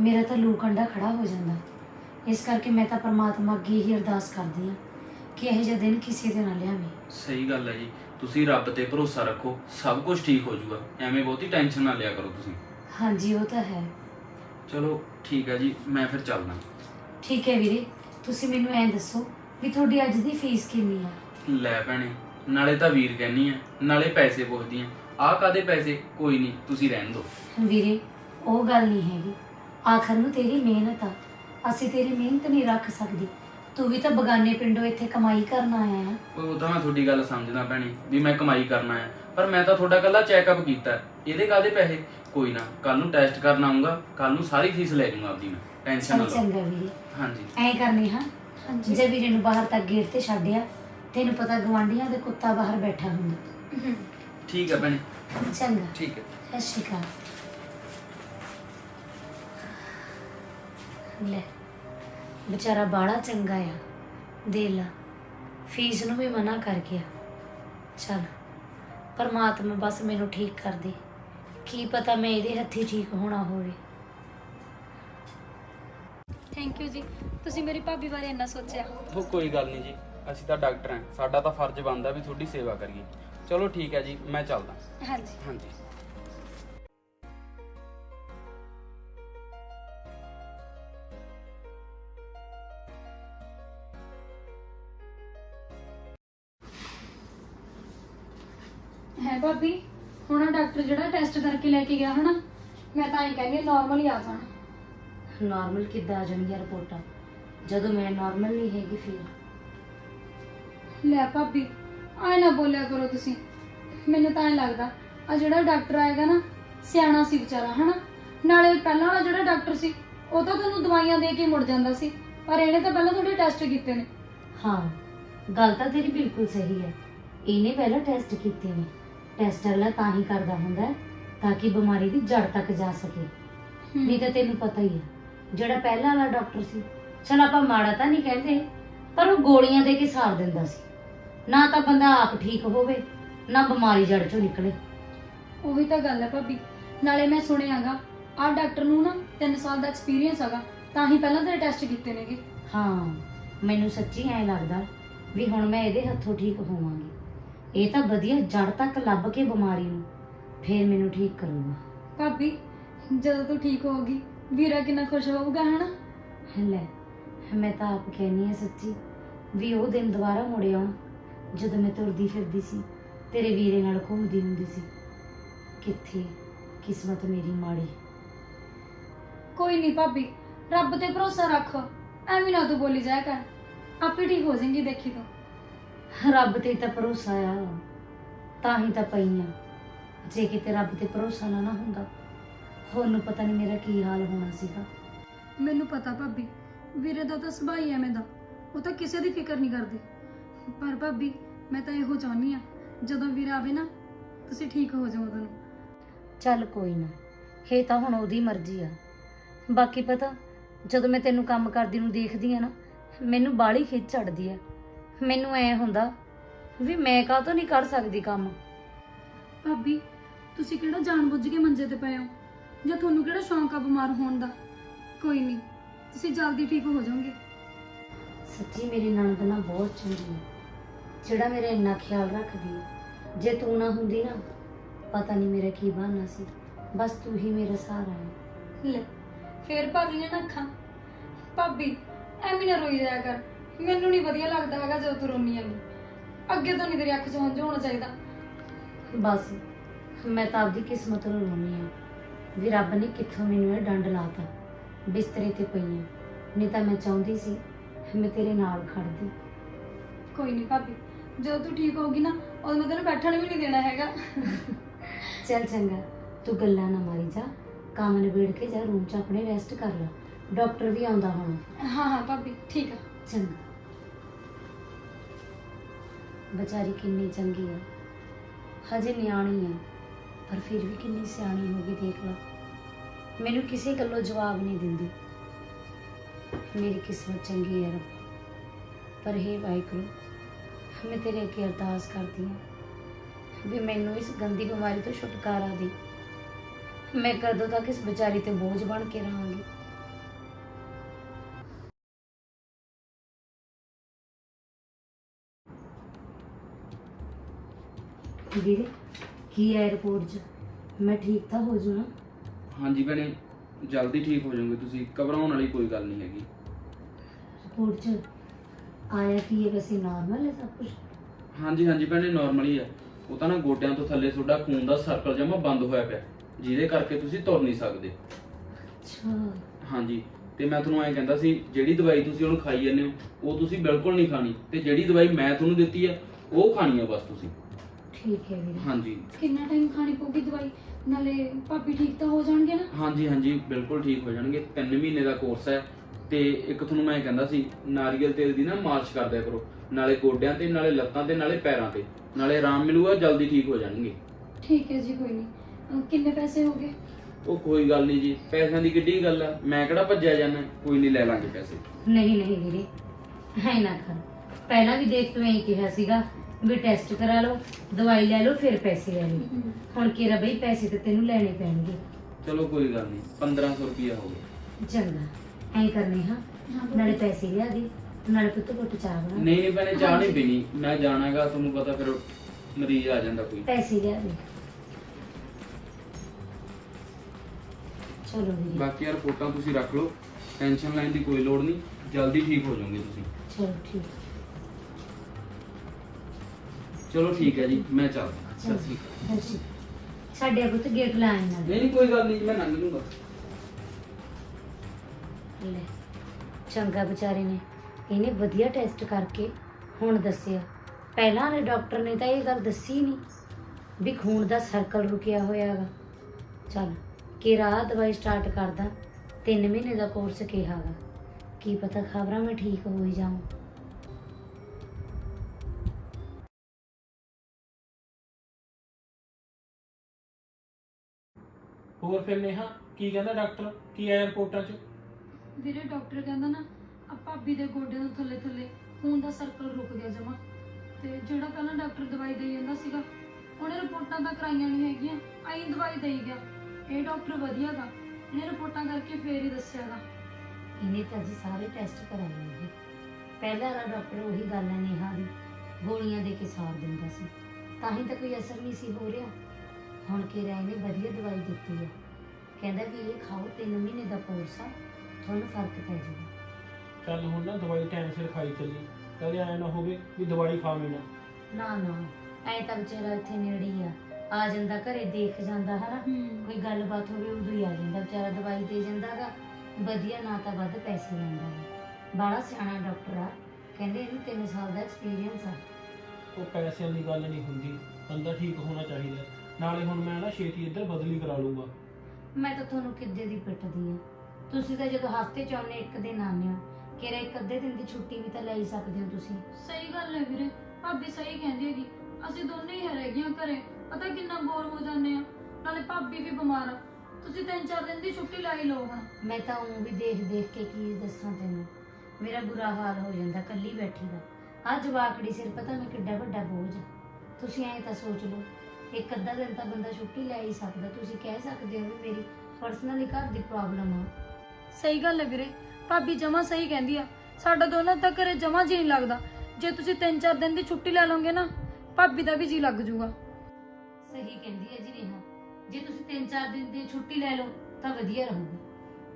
ਮੇਰਾ ਤਾਂ ਲੂ ਕੰਡਾ ਖੜਾ ਹੋ ਜਾਂਦਾ। ਇਸ ਕਰਕੇ ਮੈਂ ਤਾਂ ਪਰਮਾਤਮਾ ਅੱਗੇ ਹੀ ਅਰਦਾਸ ਕਰਦੀ ਆ ਕਿ ਇਹ ਜਿਹਾ ਦਿਨ ਕਿਸੇ ਦੇ ਨਾਲ ਲਿਆਵੇ। ਸਹੀ ਗੱਲ ਹੈ ਜੀ। ਤੁਸੀਂ ਰੱਬ ਤੇ ਭਰੋਸਾ ਰੱਖੋ ਸਭ ਕੁਝ ਠੀਕ ਹੋ ਜਾਊਗਾ। ਐਵੇਂ ਬਹੁਤੀ ਟੈਨਸ਼ਨ ਨਾ ਲਿਆ ਕਰੋ ਤੁਸੀਂ। ਹਾਂਜੀ ਉਹ ਤਾਂ ਹੈ। ਚਲੋ ਠੀਕ ਹੈ ਜੀ ਮੈਂ ਫਿਰ ਚੱਲਦਾ। ਠੀਕ ਹੈ ਵੀਰੇ ਤੁਸੀਂ ਮੈਨੂੰ ਐਂ ਦੱਸੋ ਵੀ ਤੁਹਾਡੀ ਅੱਜ ਦੀ ਫੀਸ ਕਿੰਨੀ ਆ ਲੈ ਭੈਣੇ ਨਾਲੇ ਤਾਂ ਵੀਰ ਕਹਿੰਨੀ ਆ ਨਾਲੇ ਪੈਸੇ ਪੁੱਛਦੀ ਆ। ਆਹ ਕਾਦੇ ਪੈਸੇ? ਕੋਈ ਨਹੀਂ ਤੁਸੀਂ ਰਹਿਣ ਦਿਓ। ਵੀਰੇ ਉਹ ਗੱਲ ਨਹੀਂ ਹੈਗੀ। ਆਖਰ ਨੂੰ ਤੇਰੀ ਮਿਹਨਤ ਆ। ਅਸੀਂ ਤੇਰੀ ਮਿਹਨਤ ਨਹੀਂ ਰੱਖ ਸਕਦੇ। ਤੂੰ ਵੀ ਤਾਂ ਬਗਾਨੇ ਪਿੰਡੋਂ ਇੱਥੇ ਕਮਾਈ ਕਰਨ ਆਇਆ ਆ ਉਹ ਤਾਂ ਮੈਂ ਤੁਹਾਡੀ ਗੱਲ ਸਮਝਦਾ ਭੈਣੇ ਵੀ ਮੈਂ ਕਮਾਈ ਕਰਨਾ ਹੈ ਪਰ ਮੈਂ ਤਾਂ ਤੁਹਾਡਾ ਕੱਲਾ ਚੈੱਕਅਪ ਕੀਤਾ। ਹੈ। ਇਹਦੇ ਕਾਦੇ ਪੈਸੇ? ਕੋਈ ਨਾ ਕੱਲ ਨੂੰ ਟੈਸਟ ਕਰਨ ਆਉਂਗਾ ਕੱਲ ਨੂੰ ਸਾਰੀ ਫੀਸ ਲੈ ਜਾਊਂਗਾ ਆਪਦੀ ਮੈਂ ਟੈਨਸ਼ਨ ਨਾ ਚੱਲ ਲਓ ਚੰਗਾ ਵੀਰੇ। ਹਾਂਜੀ। ਐਂ ਕਰਨੀ ਹਾਂ ਹਾਂਜੀ। ਜੇ ਵੀਰੇ ਨੂੰ ਬਾਹਰ ਤੱਕ ਗੇਟ ਤੇ ਛੱਡਿਆ ਤੈਨੂੰ ਪਤਾ ਗਵਾਂਢੀਆਂ ਦੇ ਕੁੱਤਾ ਬਾਹਰ ਬੈਠਾ ਹੁੰਦਾ। ਹਮ, ਠੀਕ ਹੈ ਭੈਣੇ। ਚੰਗਾ। ਠੀਕ ਹੈ। ਸਤਿ ਸ਼੍ਰੀ ਅਕਾਲ। ਲੈ ਵਿਚਾਰਾ ਬਾੜਾ ਚੰਗਾ ਆ ਦੇ ਲਾ। ਫੀਸ ਨੂੰ ਵੀ ਮਨਾ ਕਰ ਗਿਆ। ਚਲ ਪਰਮਾਤਮਾ ਬਸ ਮੈਨੂੰ ਠੀਕ ਕਰ ਦੇ। ਕੀ ਪਤਾ ਮੈਂ ਇਹਦੇ ਹੱਥੀ ਠੀਕ ਹੋਣਾ ਹੋਵੇ। ਥੈਂਕ ਯੂ ਜੀ। ਤੁਸੀਂ ਮੇਰੀ ਭਾਬੀ ਬਾਰੇ ਇੰਨਾ ਸੋਚਿਆ? ਉਹ ਕੋਈ ਗੱਲ ਨਹੀਂ ਜੀ ਅਸੀਂ ਤਾਂ ਡਾਕਟਰ ਹਾਂ। ਸਾਡਾ ਤਾਂ ਫਰਜ਼ ਬਣਦਾ ਵੀ ਤੁਹਾਡੀ ਸੇਵਾ ਕਰੀਏ। ਚਲੋ ਠੀਕ ਹੈ ਜੀ ਮੈਂ ਚੱਲਦਾ। ਹਾਂਜੀ। ਹਾਂਜੀ। ਭਾਬੀ ਹੁਣ ਆਹ ਡਾਕਟਰ ਜਿਹੜਾ ਟੈਸਟ ਕਰਕੇ ਲੈ ਕੇ ਗਿਆ ਹਨਾ ਮੈਂ ਤਾਂ ਇਹ ਕਹਿੰਦੀ ਨਾਰਮਲ ਹੀ ਆ ਜਾਣਾ। ਨਾਰਮਲ ਕਿੱਦਾਂ ਆ ਜਾਣਗੀਆਂ ਰਿਪੋਰਟਾਂ? ਜਦੋਂ ਮੈਂ ਨਾਰਮਲ ਨਹੀਂ ਹੈਗੀ ਫਿਰ? ਲੈ ਭਾਬੀ ਆਏ ਨਾ ਬੋਲਿਆ ਕਰੋ ਤੁਸੀਂ। ਮੈਨੂੰ ਤਾਂ ਐ ਲੱਗਦਾ ਆ ਜਿਹੜਾ ਡਾਕਟਰ ਆਏਗਾ ਨਾ ਸਿਆਣਾ ਸੀ ਵਿਚਾਰਾ ਹਨਾ? ਨਾਲੇ ਪਹਿਲਾਂ ਵਾਲਾ ਜਿਹੜਾ ਡਾਕਟਰ ਸੀ ਉਹ ਤਾਂ ਤੁਹਾਨੂੰ ਦਵਾਈਆਂ ਦੇ ਕੇ ਮੁੜ ਜਾਂਦਾ ਸੀ ਪਰ ਇਹਨੇ ਤਾਂ ਪਹਿਲਾਂ ਤੁਹਾਡੇ ਟੈਸਟ ਕੀਤੇ ਨੇ। ਹਾਂ ਗੱਲ ਤਾਂ ਤੇਰੀ ਬਿਲਕੁਲ ਸਹੀ ਹੈ। ਇਹਨੇ ਪਹਿਲਾਂ ਟੈਸਟ ਕੀਤੇ ਨੇ। ਟੈਸਟ ਅਗਲਾ ਤਾਂ ਹੀ ਕਰਦਾ ਹੁੰਦਾ ਹੈ ਤਾਂ ਕਿ ਬਿਮਾਰੀ ਦੀ ਜੜ ਤੱਕ ਜਾ ਸਕੇ। ਨਹੀਂ ਤਾਂ ਤੈਨੂੰ ਪਤਾ ਹੀ ਹੈ ਜਿਹੜਾ ਪਹਿਲਾਂ ਵਾਲਾ ਡਾਕਟਰ ਸੀ। ਚਲ ਆਪਾਂ ਮਾੜਾ ਤਾਂ ਨਹੀਂ ਕਹਿੰਦੇ ਪਰ ਉਹ ਗੋਲੀਆਂ ਦੇ ਕੇ ਸਾਰ ਦਿੰਦਾ ਸੀ। ਨਾ ਤਾਂ ਬੰਦਾ ਆਪ ਠੀਕ ਹੋਵੇ ਨਾ ਬਿਮਾਰੀ ਜੜ ਚੋਂ ਨਿਕਲੇ। ਉਹੀ ਤਾਂ ਗੱਲ ਹੈ ਭਾਬੀ ਨਾਲੇ ਮੈਂ ਸੁਣਿਆਗਾ ਆਹ ਡਾਕਟਰ ਨੂੰ ਨਾ 3 ਸਾਲ ਦਾ ਐਕਸਪੀਰੀਅੰਸ ਹੈਗਾ ਤਾਂ ਹੀ ਪਹਿਲਾਂ ਤੇਰੇ ਟੈਸਟ ਕੀਤੇ ਨੇਗੇ। ਹਾਂ ਮੈਨੂੰ ਸੱਚੀ ਐ ਲੱਗਦਾ ਵੀ ਹੁਣ ਮੈਂ ਇਹਦੇ ਹੱਥੋਂ ਠੀਕ ਹੋਵਾਂਗੀ। ਇਹ ਤਾਂ ਵਧੀਆ ਜੜ ਤੱਕ ਲੱਭ ਕੇ ਬਿਮਾਰੀ ਨੂੰ। ਫੇਰ ਮੈਨੂੰ ਠੀਕ ਕਰੂਗਾ। ਭਾਬੀ ਜਦੋਂ ਤੂੰ ਠੀਕ ਹੋਊਗੀ ਵੀਰਾ ਕਿੰਨਾ ਖੁਸ਼ ਹੋਊਗਾ ਹਨਾ? ਲੈ ਮੈਂ ਤਾਂ ਆਪ ਕਹਿੰਨੀ ਆ ਸੱਚੀ ਵੀ ਉਹ ਦਿਨ ਦੁਬਾਰਾ ਮੁੜੇ ਆਉਣ ਜਦੋਂ ਮੈਂ ਤੁਰਦੀ ਫਿਰਦੀ ਸੀ ਤੇਰੇ ਵੀਰੇ ਨਾਲ ਘੁੰਮਦੀ ਹੁੰਦੀ ਸੀ। ਕਿੱਥੇ ਕਿਸਮਤ ਮੇਰੀ ਮਾੜੀ। ਕੋਈ ਨਹੀਂ ਭਾਬੀ ਰੱਬ ਤੇ ਭਰੋਸਾ ਰੱਖ। ਐਵੇਂ ਨਾ ਤੂੰ ਬੋਲੀ ਜਾਇਆ ਕਰ। ਆਪੇ ਠੀਕ ਹੋ ਜਾਏਗੀ ਦੇਖੀ ਤੂੰ। ਰੱਬ ਤੇ ਤਾਂ ਭਰੋਸਾ ਆ ਤਾਂ ਹੀ ਤਾਂ ਪਈ ਆ। ਜੇ ਕਿਤੇ ਰੱਬ ਤੇ ਭਰੋਸਾ ਨਾ ਨਾ ਹੁੰਦਾ ਹੋਰ ਨੂੰ ਪਤਾ ਨਹੀਂ ਮੇਰਾ ਕੀ ਹਾਲ ਹੋਣਾ ਸੀਗਾ। ਮੈਨੂੰ ਪਤਾ ਭਾਬੀ ਵੀਰੇ ਦਾ ਤਾਂ ਸੁਭਾਅ ਹੀ ਐਵੇਂ ਦਾ ਉਹ ਤਾਂ ਕਿਸੇ ਦੀ ਫਿਕਰ ਨਹੀਂ ਕਰਦੇ। ਪਰ ਭਾਬੀ ਮੈਂ ਤਾਂ ਇਹੋ ਚਾਹੁੰਦੀ ਆ ਜਦੋਂ ਵੀਰ ਆਵੇ ਨਾ ਤੁਸੀਂ ਠੀਕ ਹੋ ਜਾਓ ਉਦੋਂ ਚੱਲ ਕੋਈ ਨਾ ਇਹ ਤਾਂ ਹੁਣ ਉਹਦੀ ਮਰਜ਼ੀ ਆ। ਬਾਕੀ ਪਤਾ ਜਦੋਂ ਮੈਂ ਤੈਨੂੰ ਕੰਮ ਕਰਦੀ ਨੂੰ ਦੇਖਦੀ ਆ ਨਾ ਮੈਨੂੰ ਬਾਲੀ ਖਿੱਚ ਚੜਦੀ ਆ। ਮੈਨੂੰ ਐ ਹੁੰਦਾ ਵੀ ਮੈਂ ਕਾਹ ਤੋਂ ਨਹੀਂ ਕਰ ਸਕਦੀ ਕੰਮ। ਭਾਬੀ ਤੁਸੀਂ ਕਿਹੜਾ ਜਾਣਬੁੱਝ ਕੇ ਮੰਜੇ ਤੇ ਪਏ ਹੋ? ਜਾਂ ਤੁਹਾਨੂੰ ਕਿਹੜਾ ਸ਼ੌਂਕ ਆ ਬਿਮਾਰ ਹੋਣ ਦਾ? ਕੋਈ ਨਹੀਂ ਤੁਸੀਂ ਜਲਦੀ ਠੀਕ ਹੋ ਜਾਓਗੇ। ਸੱਚੀ ਮੇਰੀ ਨਣਦ ਨਾ ਬਹੁਤ ਚੰਗੀ ਹੈ ਜਿਹੜਾ ਮੇਰਾ ਇੰਨਾ ਖਿਆਲ ਰੱਖਦੀ ਹੈ ਜੇ ਤੂੰ ਨਾ ਹੁੰਦੀ ਨਾ ਪਤਾ ਨਹੀਂ ਮੇਰਾ ਕੀ ਬਣਨਾ ਸੀ। ਬਸ ਤੂੰ ਹੀ ਮੇਰਾ ਸਹਾਰਾ ਹੈ। ਲੈ ਫੇਰ ਭਰ ਲਈਆਂ ਨਾ ਅੱਖਾਂ। ਭਾਬੀ ਐਵੇਂ ਨਾ ਰੋਈ ਜਾਇਆ ਕਰ। ਮੈਨੂੰ ਨਹੀਂ ਵਧੀਆ ਲੱਗਦਾ ਹੈਗਾ ਜਦੋਂ ਤੂੰ ਰੋਨੀ ਹੈਗੀ ਅੱਗੇ ਤੋਂ ਨਹੀਂ ਤੇਰੀ ਅੱਖ 'ਚ ਹੰਝੂ ਹੋਣਾ ਚਾਹੀਦਾ। ਬਸ ਮੈਂ ਤਾਂ ਆਪਦੀ ਕਿਸਮਤ ਨੂੰ ਰੋਣੀ ਆ ਵੀ ਰੱਬ ਨੇ ਕਿੱਥੋਂ ਮੈਨੂੰ ਇਹ ਡੰਡ ਲਾਤਾ ਬਿਸਤਰੇ ਤੇ ਪਈ ਆ। ਨਹੀਂ ਤਾਂ ਮੈਂ ਚਾਹੁੰਦੀ ਸੀ ਮੈਂ ਤੇਰੇ ਨਾਲ ਖੜਦੀ ਕੋਈ ਨਹੀਂ ਭਾਬੀ ਜਦੋਂ ਤੂੰ ਠੀਕ ਹੋਗੀ ਨਾ ਉਦੋਂ ਮੈਂ ਤੈਨੂੰ ਬੈਠਣ ਵੀ ਨਹੀਂ ਦੇਣਾ ਹੈਗਾ। ਚੱਲ ਚੰਗਾ ਤੂੰ ਗੱਲਾਂ ਨਾ ਮਾਰੀ ਜਾ ਕੰਮ ਨਿਬੇੜ ਕੇ ਜਾ ਰੂਮ 'ਚ ਆਪਣੇ ਰੈਸਟ ਕਰ ਲੈ। ਡਾਕਟਰ ਵੀ ਆਉਂਦਾ ਹੋਣਾ। ਹਾਂ ਹਾਂ ਭਾਬੀ ਠੀਕ ਆ। ਚੰਗਾ। ਵਿਚਾਰੀ ਕਿੰਨੀ ਚੰਗੀ ਆ। ਹਜੇ ਨਿਆਣੀ ਆ, ਪਰ ਫਿਰ ਵੀ ਕਿੰਨੀ ਸਿਆਣੀ ਹੋ ਗਈ, ਦੇਖ ਲਾ। ਮੈਨੂੰ ਕਿਸੇ ਗੱਲੋਂ ਜਵਾਬ ਨਹੀਂ ਦਿੰਦੀ। ਮੇਰੀ ਕਿਸਮਤ ਚੰਗੀ ਹੈ ਰੱਬ। ਪਰ ਹੇ ਵਾਹਿਗੁਰੂ, ਮੈਂ ਤੇਰੇ ਅੱਗੇ ਅਰਦਾਸ ਕਰਦੀ ਹਾਂ ਵੀ ਮੈਨੂੰ ਇਸ ਗੰਦੀ ਬਿਮਾਰੀ ਤੋਂ ਛੁਟਕਾਰਾ ਦੇ। ਮੈਂ ਕਦੋਂ ਤੱਕ ਇਸ ਵਿਚਾਰੀ ਤੇ ਬੋਝ ਬਣ ਕੇ ਰਹਾਂਗੀ? ਵੀਰੇ ਕੀ ਹੈ ਰਿਪੋਰਟ 'ਚ? ਮੈਂ ਠੀਕ ਤਾਂ ਹੋ ਜੂ ਨਾ? ਹਾਂਜੀ ਭੈਣੇ ਜਲਦੀ ਠੀਕ ਹੋ ਜਾਓਗੇ ਤੁਸੀਂ ਘਬਰਾਉਣ ਵਾਲੀ ਕੋਈ ਗੱਲ ਨਹੀਂ ਹੈਗੀ। ਰਿਪੋਰਟ 'ਚ ਆਇਆ ਕੀ ਹੈ ਵੈਸੇ ਨਾਰਮਲ ਹੈ ਸਭ ਕੁਝ ਹਾਂਜੀ ਹਾਂਜੀ ਭੈਣੇ ਨਾਰਮਲ ਹੀ ਹੈ। ਉਹ ਤਾਂ ਨਾ ਗੋਡਿਆਂ ਤੋਂ ਥੱਲੇ ਤੁਹਾਡਾ ਖੂਨ ਦਾ ਸਰਕਲ ਜਮਾ ਬੰਦ ਹੋਇਆ ਪਿਆ ਜਿਹਦੇ ਕਰਕੇ ਤੁਸੀਂ ਤੁਰ ਨਹੀਂ ਸਕਦੇ। ਅੱਛਾ। ਹਾਂਜੀ ਤੇ ਮੈਂ ਤੁਹਾਨੂੰ ਐਂ ਕਹਿੰਦਾ ਸੀ ਜਿਹੜੀ ਦਵਾਈ ਤੁਸੀਂ ਹੁਣ ਖਾਈ ਜਾਂਦੇ ਹੋ ਉਹ ਤੁਸੀਂ ਬਿਲਕੁਲ ਨਹੀਂ ਖਾਣੀ ਤੇ ਜਿਹੜੀ ਦਵਾਈ ਮੈਂ ਤੁਹਾਨੂੰ ਦਿੱਤੀ ਹੈ ਉਹ ਖਾਣੀ ਹੈ ਬਸ ਤੁਸੀਂ। ਠੀਕ ਹੈ ਵੀਰੇ। ਹਾਂਜੀ। ਕਿੰਨਾ ਟਾਈਮ ਖਾਣੀ ਪਊਗੀ ਦਵਾਈ? ਨਾਲੇ ਭਾਬੀ ਠੀਕ ਤਾਂ ਹੋ ਜਾਣਗੇ ਨਾ? ਹਾਂਜੀ ਹਾਂਜੀ ਬਿਲਕੁਲ ਠੀਕ ਹੋ ਜਾਣਗੇ। 3 ਮਹੀਨੇ ਦਾ ਕੋਰਸ ਹੈ ਤੇ ਇੱਕ ਤੁਹਾਨੂੰ ਮੈਂ ਕਹਿੰਦਾ ਸੀ ਨਾਰੀਅਲ ਤੇਲ ਦੀ ਨਾ ਮਾਲਿਸ਼ ਕਰ ਦਿਆ ਕਰੋ। ਨਾਲੇ ਗੋਡਿਆਂ ਤੇ ਨਾਲੇ ਲੱਤਾਂ ਤੇ ਨਾਲੇ ਪੈਰਾਂ ਤੇ। ਨਾਲੇ ਆਰਾਮ ਮਿਲੂਗਾ ਜਲਦੀ ਠੀਕ ਹੋ ਜਾਣਗੇ। ਠੀਕ ਹੈ ਜੀ ਕੋਈ ਨਹੀਂ। ਅਹ ਕਿੰਨੇ ਪੈਸੇ ਹੋ ਗਏ? ਉਹ ਕੋਈ ਗੱਲ ਨਹੀਂ ਜੀ ਪੈਸਿਆਂ ਦੀ ਕਿੱਡੀ ਗੱਲ ਆ। ਮੈਂ ਕਿਹੜਾ ਭੱਜਿਆ ਜਾਣਾ ਕੋਈ ਨਹੀਂ ਲੈ ਲਾਂਗੇ ਪੈਸੇ। ਨਹੀਂ ਨਹੀਂ ਵੀਰੇ ਹੈ ਨਾ ਕਰ। ਪਹਿਲਾਂ ਵੀ ਦੇਖ ਤੂੰ ਐਂ ਕਿਹਾ ਸੀਗਾ ਵੀ ਟੈਸਟ ਕਰਾ ਲਓ ਦਵਾਈ ਲੈ ਲਓ ਫਿਰ ਪੈਸੇ ਲੈ ਲਓ। ਹੁਣ ਕਿਹੜਾ ਬਈ ਪੈਸੇ ਤੇ ਤੈਨੂੰ ਲੈਣੇ ਪੈਣਗੇ। ਚਲੋ ਕੋਈ ਗੱਲ ਨਹੀਂ 1500 ਰੁਪਿਆ ਹੋ ਗਿਆ। ਚੰਗਾ ਐਂ ਕਰਨੇ ਹਾਂ। ਨਾਲੇ ਪੈਸੇ ਲਿਆ ਦੇ ਨਾਲੇ ਪੁੱਤ ਪੁੱਤ ਚਾਹ ਬਣਾ। ਨਹੀਂ ਨਹੀਂ ਭੈਣੇ ਚਾਹ ਨਹੀਂ। ਪੀਣੀ ਮੈਂ ਜਾਣਾਗਾ ਤੁਹਾਨੂੰ ਪਤਾ ਫਿਰ ਮਰੀਜ਼ ਆ ਜਾਂਦਾ ਕੋਈ। ਪੈਸੇ ਲਿਆ ਦੇ। ਚਲੋ ਵੀਰੇ। ਬਾਕੀ ਯਾਰ ਰਿਪੋਰਟਾਂ ਤੁਸੀਂ ਰੱਖ ਲਓ। ਟੈਨਸ਼ਨ ਲੈਣ ਦੀ ਕੋਈ ਲੋੜ ਨਹੀਂ। ਜਲਦੀ ਠੀਕ ਹੋ ਜਾਓਗੇ ਤੁਸੀਂ। ਚਲੋ ਠੀਕ। ਚਲੋ ਠੀਕ ਹੈ ਜੀ ਮੈਂ ਚੱਲਦਾ। ਸਤਿ ਸ਼੍ਰੀ ਅਕਾਲ। ਸਾਡੇ ਪੁੱਤ ਗੇਟ ਲਾਈਨ ਨਾਲ ਨਹੀਂ ਨਹੀਂ ਕੋਈ ਗੱਲ ਨਹੀਂ ਮੈਂ ਲੰਘ ਲੂੰਗਾ। ਲੈ ਚੰਗਾ ਵਿਚਾਰੇ ਨੇ। ਇਹਨੇ ਵਧੀਆ ਟੈਸਟ ਕਰਕੇ ਹੁਣ ਦੱਸਿਆ। ਪਹਿਲਾਂ ਵਾਲੇ ਡਾਕਟਰ ਨੇ ਤਾਂ ਇਹ ਗੱਲ ਦੱਸੀ ਨਹੀਂ ਵੀ ਖੂਨ ਦਾ ਸਰਕਲ ਰੁਕਿਆ ਹੋਇਆ ਹੈਗਾ ਚੱਲ ਕਿ ਰਾਹ ਦਵਾਈ ਸਟਾਰਟ ਕਰਦਾ 3 ਮਹੀਨੇ ਦਾ ਕੋਰਸ ਕਿਹਾਗਾ ਕੀ ਪਤਾ ਖਬਰਾਂ ਮੈਂ ਠੀਕ ਹੋ ਹੀ ਜਾਵਾਂ। ਹੋਰ ਫਿਰ ਨੇਹਾ ਕੀ ਕਹਿੰਦਾ ਡਾਕਟਰ? ਕੀ ਆਇਆ ਰਿਪੋਰਟਾਂ 'ਚ? ਵੀਰੇ ਡਾਕਟਰ ਕਹਿੰਦਾ ਨਾ ਆ ਭਾਬੀ ਦੇ ਗੋਡੇ ਤੋਂ ਥੱਲੇ ਥੱਲੇ ਖੂਨ ਦਾ ਸਰਕਲ ਰੁਕ ਗਿਆ ਜਮਾ। ਤੇ ਜਿਹੜਾ ਪਹਿਲਾਂ ਡਾਕਟਰ ਦਵਾਈ ਦੇਈ ਜਾਂਦਾ ਸੀਗਾ ਉਹਨੇ ਰਿਪੋਰਟਾਂ ਤਾਂ ਕਰਾਈਆਂ ਨਹੀਂ ਹੈਗੀਆਂ ਆਈ ਦਵਾਈ ਦੇਈ ਗਿਆ। ਇਹ ਡਾਕਟਰ ਵਧੀਆ ਗਾ ਇਹਨੇ ਰਿਪੋਰਟਾਂ ਕਰਕੇ ਫੇਰ ਹੀ ਦੱਸਿਆਗਾ ਇਹਨੇ ਤਾਂ ਜੀ ਸਾਰੇ ਟੈਸਟ ਕਰਾਏ ਨੇ ਪਹਿਲਾਂ ਵਾਲਾ ਡਾਕਟਰ ਉਹੀ ਗੱਲ ਹੈ ਨੇਹਾ ਦੀ ਗੋਲੀਆਂ ਦੇ ਕੇ ਸਾਰ ਦਿੰਦਾ ਸੀ। ਤਾਂ ਹੀ ਤਾਂ ਕੋਈ ਅਸਰ ਨਹੀਂ ਸੀ ਹੋ ਰਿਹਾ। ਹੁਣ ਕਿ ਰਾਏ ਨੇ ਵਧੀਆ ਦਵਾਈ ਦਿੱਤੀ ਹੈ ਕਹਿੰਦਾ ਵੀ ਇਹ ਖਾਓ 3 ਮਹੀਨੇ ਦਾ ਕੋਰਸ ਆ ਤੁਹਾਨੂੰ ਫ਼ਰਕ ਪੈ ਜਾਊਗਾ। ਚੱਲ ਹੁਣ ਨਾ ਦਵਾਈ ਟਾਈਮ ਸਿਰ ਖਾਈ ਚੱਲੀ ਕਦੇ ਐ ਨਾ ਹੋਵੇ ਵੀ ਦਵਾਈ ਖਾਵੇਂ ਨਾ। ਨਾ ਨਾ ਐ ਤਾਂ ਵਿਚਾਰਾ ਇੱਥੇ ਨੇੜੇ ਹੀ ਆ। ਆ ਜਾਂਦਾ ਘਰੇ ਦੇਖ ਜਾਂਦਾ ਹਨਾ? ਹੂੰ। ਕੋਈ ਗੱਲਬਾਤ ਹੋਵੇ ਉਦੋਂ ਹੀ ਆ ਜਾਂਦਾ ਵਿਚਾਰਾ ਦਵਾਈ ਦੇ ਜਾਂਦਾਗਾ ਵਧੀਆ ਨਾ ਤਾਂ ਵੱਧ ਪੈਸੇ ਲੈਂਦਾ ਗਾ। ਬੜਾ ਸਿਆਣਾ ਡਾਕਟਰ ਆ। ਕਹਿੰਦੇ ਇਹਨੂੰ 3 ਸਾਲ ਦਾ ਐਕਸਪੀਰੀਅੰਸ ਆ। ਉਹ ਪੈਸਿਆਂ ਦੀ ਗੱਲ ਨਹੀਂ ਹੁੰਦੀ। ਬੰਦਾ ਠੀਕ ਹੋਣਾ ਚਾਹੀਦਾ। ਨਾਲੇ ਹੁਣ ਮੈਂ ਨਾ ਛੇਤੀ ਇੱਧਰ ਬਦਲੀ ਕਰਾ ਲੂੰਗਾ। ਮੈਂ ਤਾਂ ਤੁਹਾਨੂੰ ਕਿੱਦੇ ਦੀ ਪਿੱਟਦੀ ਆ? ਤੁਸੀਂ ਤਾਂ ਜਦੋਂ ਹਫ਼ਤੇ ਚ ਆਉਂਦੇ ਇੱਕ ਦਿਨ ਆਉਂਦੇ ਹੋ ਕਿਰੇ ਇੱਕ ਅੱਧੇ ਦਿਨ ਦੀ ਛੁੱਟੀ ਵੀ ਤਾਂ ਲੈ ਹੀ ਸਕਦੇ ਹੋ ਤੁਸੀਂ। ਸਹੀ ਗੱਲ ਹੈ ਵੀਰੇ ਭਾਬੀ ਸਹੀ ਕਹਿੰਦੀ ਹੈਗੀ। ਅਸੀਂ ਦੋਨੇ ਹੀ ਰਹਿ ਗਈਆਂ ਘਰੇ ਪਤਾ ਕਿੰਨਾ ਬੋਰ ਹੋ ਜਾਂਦੇ ਆ ਨਾਲੇ ਭਾਬੀ ਵੀ ਬਿਮਾਰ ਆ। ਤੁਸੀਂ ਤਿੰਨ ਚਾਰ ਦਿਨ ਦੀ ਛੁੱਟੀ ਲੈ ਹੀ ਲਓ ਹੁਣ। ਮੈਂ ਤਾਂ ਉਹ ਵੀ ਦੇਖ ਦੇਖ ਕੇ ਕੀ ਦੱਸਾਂ ਤੈਨੂੰ। ਮੇਰਾ ਬੁਰਾ ਹਾਲ ਹੋ ਜਾਂਦਾ ਕੱਲੀ ਬੈਠੀ ਦਾ। ਆ ਜਵਾਕੜੀ ਸਿਰ ਪਤਾ ਮੈਂ ਕਿੱਡਾ ਵੱਡਾ ਬੋਝ ਆ। ਤੁਸੀਂ ਐਂ ਤਾਂ ਸੋਚ ਲਓ ਇੱਕ ਅੱਧਾ ਦਿਨ ਤਾਂ ਬੰਦਾ ਛੁੱਟੀ ਲੈ ਹੀ ਸਕਦਾ ਤੁਸੀਂ ਕਹਿ ਸਕਦੇ ਹੋ ਵੀ ਮੇਰੀ ਪਰਸਨਲੀ ਘਰ ਦੀ ਪ੍ਰੋਬਲਮ ਆ। ਸਹੀ ਗੱਲ ਹੈ ਵੀਰੇ ਭਾਬੀ ਜਮਾ ਸਹੀ ਕਹਿੰਦੀ ਆ। ਸਾਡਾ ਦੋਨਾਂ ਦਾ ਘਰੇ ਜਮਾ ਜੀ ਨਹੀਂ ਲੱਗਦਾ। ਜੇ ਤੁਸੀਂ ਤਿੰਨ ਚਾਰ ਦਿਨ ਦੀ ਛੁੱਟੀ ਲੈ ਲਓਗੇ ਨਾ ਭਾਬੀ ਦਾ ਵੀ ਜੀ ਲੱਗ ਜਾਊਗਾ ਸਹੀ ਕਹਿੰਦੀ ਹੈ ਜੀ ਨੇਹਾ। ਜੇ ਤੁਸੀਂ 3-4 ਦਿਨ ਦੀ ਛੁੱਟੀ ਲੈ ਲਓ ਤਾਂ ਵਧੀਆ ਰਹੂਗਾ।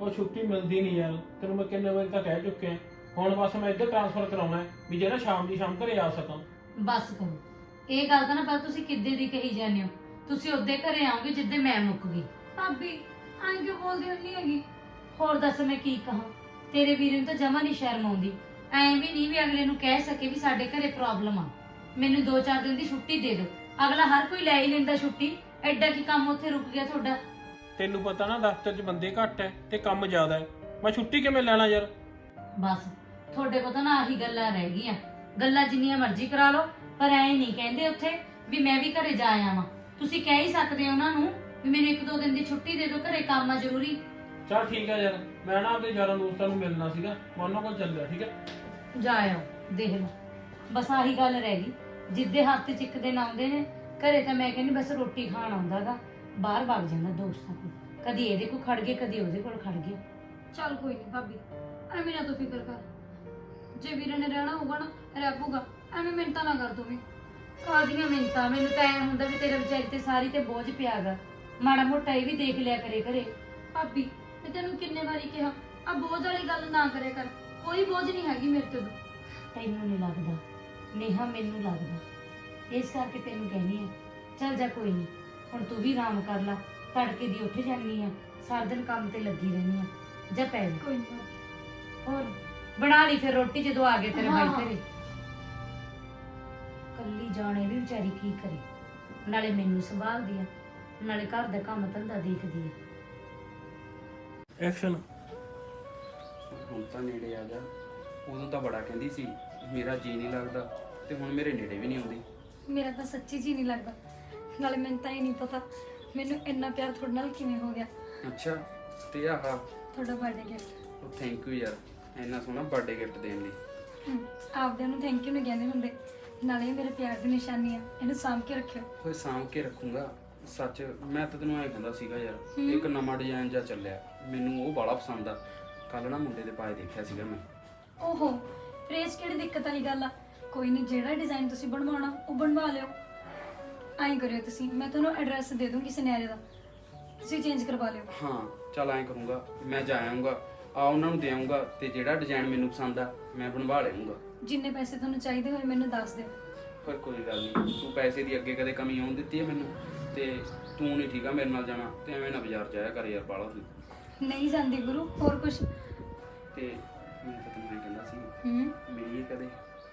ਉਹ ਛੁੱਟੀ ਮਿਲਦੀ ਨਹੀਂ ਯਾਰ ਤੈਨੂੰ ਮੈਂ ਕਿੰਨੇ ਵਾਰ ਤਾਂ ਕਹਿ ਚੁੱਕਿਆ। ਹੁਣ ਬਸ ਮੈਂ ਇੱਧਰ ਟ੍ਰਾਂਸਫਰ ਕਰਾਉਣਾ ਹੈ ਵੀ ਜਿਹੜਾ ਸ਼ਾਮ ਦੀ ਸ਼ਾਮ ਘਰੇ ਆ ਸਕਾਂ। ਬਸ ਕਰੋ ਇਹ ਗੱਲ ਤਾਂ ਨਾ ਪਤਾ ਤੁਸੀਂ ਕਿੱਦੇ ਦੀ ਕਹੀ ਜਾਂਦੇ ਹੋ? ਤੁਸੀਂ ਉਹਦੇ ਘਰੇ ਆਓਗੇ ਜਿੱਦੇ ਮੈਂ ਮੁੱਕ ਗਈ। ਭਾਬੀ ਆਂ ਕਿਉਂ ਬੋਲਦੀ ਹੁੰਨੀ ਹੈਗੀ? ਹੋਰ ਦੱਸ ਮੈਂ ਕੀ ਕਹਾਂ? ਤੇਰੇ ਵੀਰ ਨੂੰ ਤਾਂ ਜਮਾ ਨਹੀਂ ਸ਼ਰਮ ਆਉਂਦੀ। ਐਂ ਵੀ ਨਹੀਂ ਵੀ ਅਗਲੇ ਨੂੰ ਕਹਿ ਸਕੇ ਵੀ ਸਾਡੇ ਘਰੇ ਪ੍ਰੋਬਲਮ ਆ। ਮੈਨੂੰ 2-4 ਦਿਨ ਦੀ ਛੁੱਟੀ ਦੇ ਦਿਓ। ਅਗਲਾ ਹਰ ਕੋਈ ਲੈ ਹੀ ਲੈਂਦਾ ਛੁੱਟੀ। ਐਡਾ ਕੀ ਕੰਮ ਉੱਥੇ ਰੁਕ ਗਿਆ ਤੁਹਾਡਾ? ਤੈਨੂੰ ਪਤਾ ਨਾ ਦਫ਼ਤਰ 'ਚ ਬੰਦੇ ਘੱਟ ਐ ਤੇ ਕੰਮ ਜ਼ਿਆਦਾ ਹੈ ਮੈਂ ਛੁੱਟੀ ਕਿਵੇਂ ਲੈਣਾ ਯਾਰ? ਬਸ ਤੁਹਾਡੇ ਕੋਲ ਤਾਂ ਨਾ ਆਹੀ ਗੱਲਾਂ ਰਹਿ ਗਈਆਂ। ਗੱਲਾਂ ਜਿੰਨੀਆਂ ਮਰਜ਼ੀ ਕਰਾ ਲਓ। ਪਰ ਐਂ ਨਹੀਂ ਕਹਿੰਦੇ ਉੱਥੇ ਵੀ ਮੈਂ ਵੀ ਘਰੇ ਜਾ ਆਵਾਂ ਤੁਸੀਂ ਕਹਿ ਹੀ ਸਕਦੇ ਹੋ ਉਹਨਾਂ ਨੂੰ ਵੀ ਮੈਨੂੰ ਇੱਕ ਦੋ ਦਿਨ ਦੀ ਛੁੱਟੀ ਦੇ ਦਿਓ ਘਰੇ ਕੰਮ ਆ ਜ਼ਰੂਰੀ। ਚਲ ਠੀਕ ਹੈ ਯਾਰ ਮੈਂ ਨਾ ਆਪਣੇ ਯਾਰਾਂ ਦੋਸਤਾਂ ਨੂੰ ਮਿਲਣਾ ਸੀਗਾ ਮੈਂ ਉਹਨਾਂ ਕੋਲ ਚੱਲਿਆ ਠੀਕ ਹੈ ਜਾ ਆਓ ਦੇਖ ਲਓ। ਬਸ ਆਹੀ ਗੱਲ ਰਹਿ ਗਈ। ਜਿੱਦੇ ਹੱਥ ਚ ਇੱਕ ਦਿਨ ਆਉਂਦੇ ਨੇ ਘਰੇ ਤਾਂ ਮੈਂ ਕਹਿੰਦੀ ਬਸ ਰੋਟੀ ਖਾਣ ਆਉਂਦਾਗਾ ਬਾਹਰ ਵਗ ਜਾਂਦਾ ਦੋਸਤਾਂ ਕੋਲ। ਕਦੀ ਇਹਦੇ ਕੋਲ ਖੜ ਗਏ ਕਦੀ ਉਹਦੇ ਕੋਲ ਖੜ ਗਏ ਚੱਲ ਕੋਈ ਨਹੀਂ ਭਾਬੀ ਐਵੇਂ ਨਾ ਤੂੰ ਫਿਕਰ ਕਰ। ਜੇ ਵੀਰੇ ਨੇ ਰਹਿਣਾ ਹੋਊਗਾ ਨਾ ਰਹਿ ਪਊਗਾ। ਐਵੇਂ ਮਿੰਤਾ ਨਾ ਕਰ ਤੂੰ ਵੀ। ਕਾਦੀਆਂ ਮਿੰਤਾਂ ਮੈਨੂੰ ਤਾਂ ਐ ਹੁੰਦਾ ਵੀ ਤੇਰੇ ਵਿਚਾਰੀ ਤੇ ਸਾਰੀ ਤੇ ਬੋਝ ਪਿਆਗਾ ਮਾੜਾ ਮੋਟਾ ਇਹ ਵੀ ਦੇਖ ਲਿਆ ਕਰੇ ਘਰੇ। ਭਾਬੀ ਮੈਂ ਤੈਨੂੰ ਕਿੰਨੇ ਵਾਰੀ ਕਿਹਾ ਆ ਬੋਝ ਵਾਲੀ ਗੱਲ ਨਾ ਕਰਿਆ ਕਰ। ਕੋਈ ਬੋਝ ਨਹੀਂ ਹੈਗੀ ਮੇਰੇ ਤੇ ਤੂੰ ਤੈਨੂੰ ਨਹੀਂ ਲੱਗਦਾ। ਨੇਹਾ ਮੈਨੂੰ ਲੱਗਦਾ। ਇਸ ਕਰਕੇ ਤੈਨੂੰ ਕਹਿਣੀ ਆ ਚੱਲ ਜਾ ਕੋਈ ਨਹੀਂ ਹੁਣ ਤੂੰ ਵੀ ਆਰਾਮ ਕਰ ਲੈ। ਤੜਕੇ ਦੀ ਉੱਠ ਜਾਨੀ ਆ ਸਾਰਾ ਦਿਨ ਕੰਮ ਤੇ ਲੱਗੀ ਰਹਿਨੀ ਆ। ਜਾ ਪੈ ਜਾ। ਕੋਈ ਨਹੀਂ ਹੋਰ ਬਣਾ ਲਈ ਫਿਰ ਰੋਟੀ ਜਦੋਂ ਆ ਗਏ ਤੇਰੇ ਹਾਂ, ਹਾਂ। ਘਰੇ। ਕੱਲੀ ਜਾਣੇ ਵੀ ਵਿਚਾਰੀ ਕੀ ਕਰੇ? ਨਾਲੇ ਮੈਨੂੰ ਸੰਭਾਲਦੀ ਆ ਨਾਲੇ ਘਰ ਦਾ ਕੰਮ ਧੰਦਾ ਦੇਖਦੀ ਆ। ਐਕਸ਼ਨ ਹੁਣ ਤਾਂ ਨੇੜੇ ਆ ਜਾ ਉਦੋਂ ਤਾਂ ਬੜਾ ਕਹਿੰਦੀ ਸੀ ਮੇਰਾ ਜੀ ਨਹੀਂ ਲੱਗਦਾ ਤੇ ਹੁਣ ਮੇਰੇ ਨੇੜੇ ਵੀ ਨਹੀਂ ਆਉਂਦੀ। ਮੇਰਾ ਤਾਂ ਸੱਚੀ ਜੀ ਨਹੀਂ ਲੱਗਦਾ। ਨਾਲੇ ਮੈਨੂੰ ਤਾਂ ਇਹ ਨਹੀਂ ਪਤਾ ਮੈਨੂੰ ਇੰਨਾ ਪਿਆਰ ਤੁਹਾਡੇ ਨਾਲ ਕਿਵੇਂ ਹੋ ਗਿਆ। ਅੱਛਾ ਤੇ ਆਹ ਤੁਹਾਡਾ ਬਰਥਡੇ ਗਿਫਟ ਉਹ ਥੈਂਕ ਯੂ ਯਾਰ ਇੰਨਾ ਸੋਹਣਾ ਬਰਥਡੇ ਗਿਫਟ ਦੇਣ ਲਈ। ਆਪਦੇ ਨੂੰ ਥੈਂਕ ਯੂ ਨਹੀਂ ਕਹਿੰਦੇ ਹੁੰਦੇ। ਨਾਲੇ ਇਹ ਮੇਰੇ ਪਿਆਰ ਦੀ ਨਿਸ਼ਾਨੀ ਆ ਇਹਨੂੰ ਸਾਂਭ ਕੇ ਰੱਖਿਓ। ਓਏ ਸਾਂਭ ਕੇ ਰੱਖੂੰਗਾ। ਸੱਚ ਮੈਂ ਤਾਂ ਤੈਨੂੰ ਐਂ ਕਹਿੰਦਾ ਸੀਗਾ ਯਾਰ। ਇੱਕ ਨਵਾਂ ਡਿਜ਼ਾਈਨ ਜਿਹਾ ਚੱਲਿਆ। ਮੈਨੂੰ ਉਹ ਬੜਾ ਪਸੰਦ ਆ। ਕੱਲ ਨਾ ਮੁੰਡੇ ਦੇ ਪਾਏ ਦੇਖਿਆ ਸੀਗਾ ਮੈਂ। ਓਹੋ ਫਿਰ ਇਹ 'ਚ ਕਿਹੜੀ ਦਿੱਕਤ ਵਾਲੀ ਗੱਲ ਆ? ਕੋਈ ਨਹੀਂ ਜਿਹੜਾ ਡਿਜ਼ਾਈਨ ਤੁਸੀਂ ਬਣਵਾਉਣਾ ਉਹ ਬਣਵਾ ਲਿਓ। ਐਂ ਕਰਿਓ ਤੁਸੀਂ ਮੈਂ ਤੁਹਾਨੂੰ ਐਡਰੈਸ ਦੇ ਦੂੰਗੀ ਸਿਨੈਰੇ ਦਾ। ਤੁਸੀਂ ਚੇਂਜ ਕਰਵਾ ਲਿਓ। ਹਾਂ ਚੱਲ ਐਂ ਕਰੂੰਗਾ। ਮੈਂ ਜਾ ਆਉਂਗਾ ਆ ਉਹਨਾਂ ਨੂੰ ਦੇ ਆਉਂਗਾ ਤੇ ਜਿਹੜਾ ਡਿਜ਼ਾਈਨ ਮੈਨੂੰ ਪਸੰਦ ਆ ਮੈਂ ਬਣਵਾ ਲਿਆਉਂਗਾ ਜਿੰਨੇ ਪੈਸੇ ਤੁਹਾਨੂੰ ਚਾਹੀਦੇ ਹੋਏ ਮੈਨੂੰ ਦੱਸ ਦਿਓ। ਪਰ ਕੋਈ ਗੱਲ ਨਹੀਂ ਤੂੰ ਪੈਸੇ ਦੀ ਅੱਗੇ ਕਦੇ ਕਮੀ ਆਉਣ ਦਿੱਤੀ ਹੈ ਮੈਨੂੰ? ਤੇ ਤੂੰ ਨਹੀਂ ਠੀਕ ਆ ਮੇਰੇ ਨਾਲ ਜਾਣਾ ਤੇ ਐਵੇਂ ਨਾ ਬਾਜ਼ਾਰ ਜਾਇਆ ਕਰ ਯਾਰ ਬਾਲਾ ਤੂੰ। ਨਹੀਂ ਜਾਂਦੀ ਗੁਰੂ ਹੋਰ ਕੁਝ ਤੇ ਮੈਂ ਤਾਂ ਤੈਨੂੰ ਐਂ ਕਹਿੰਦਾ ਸੀ ਹੂੰ। ਮਿਲੀਏ ਕਦੇ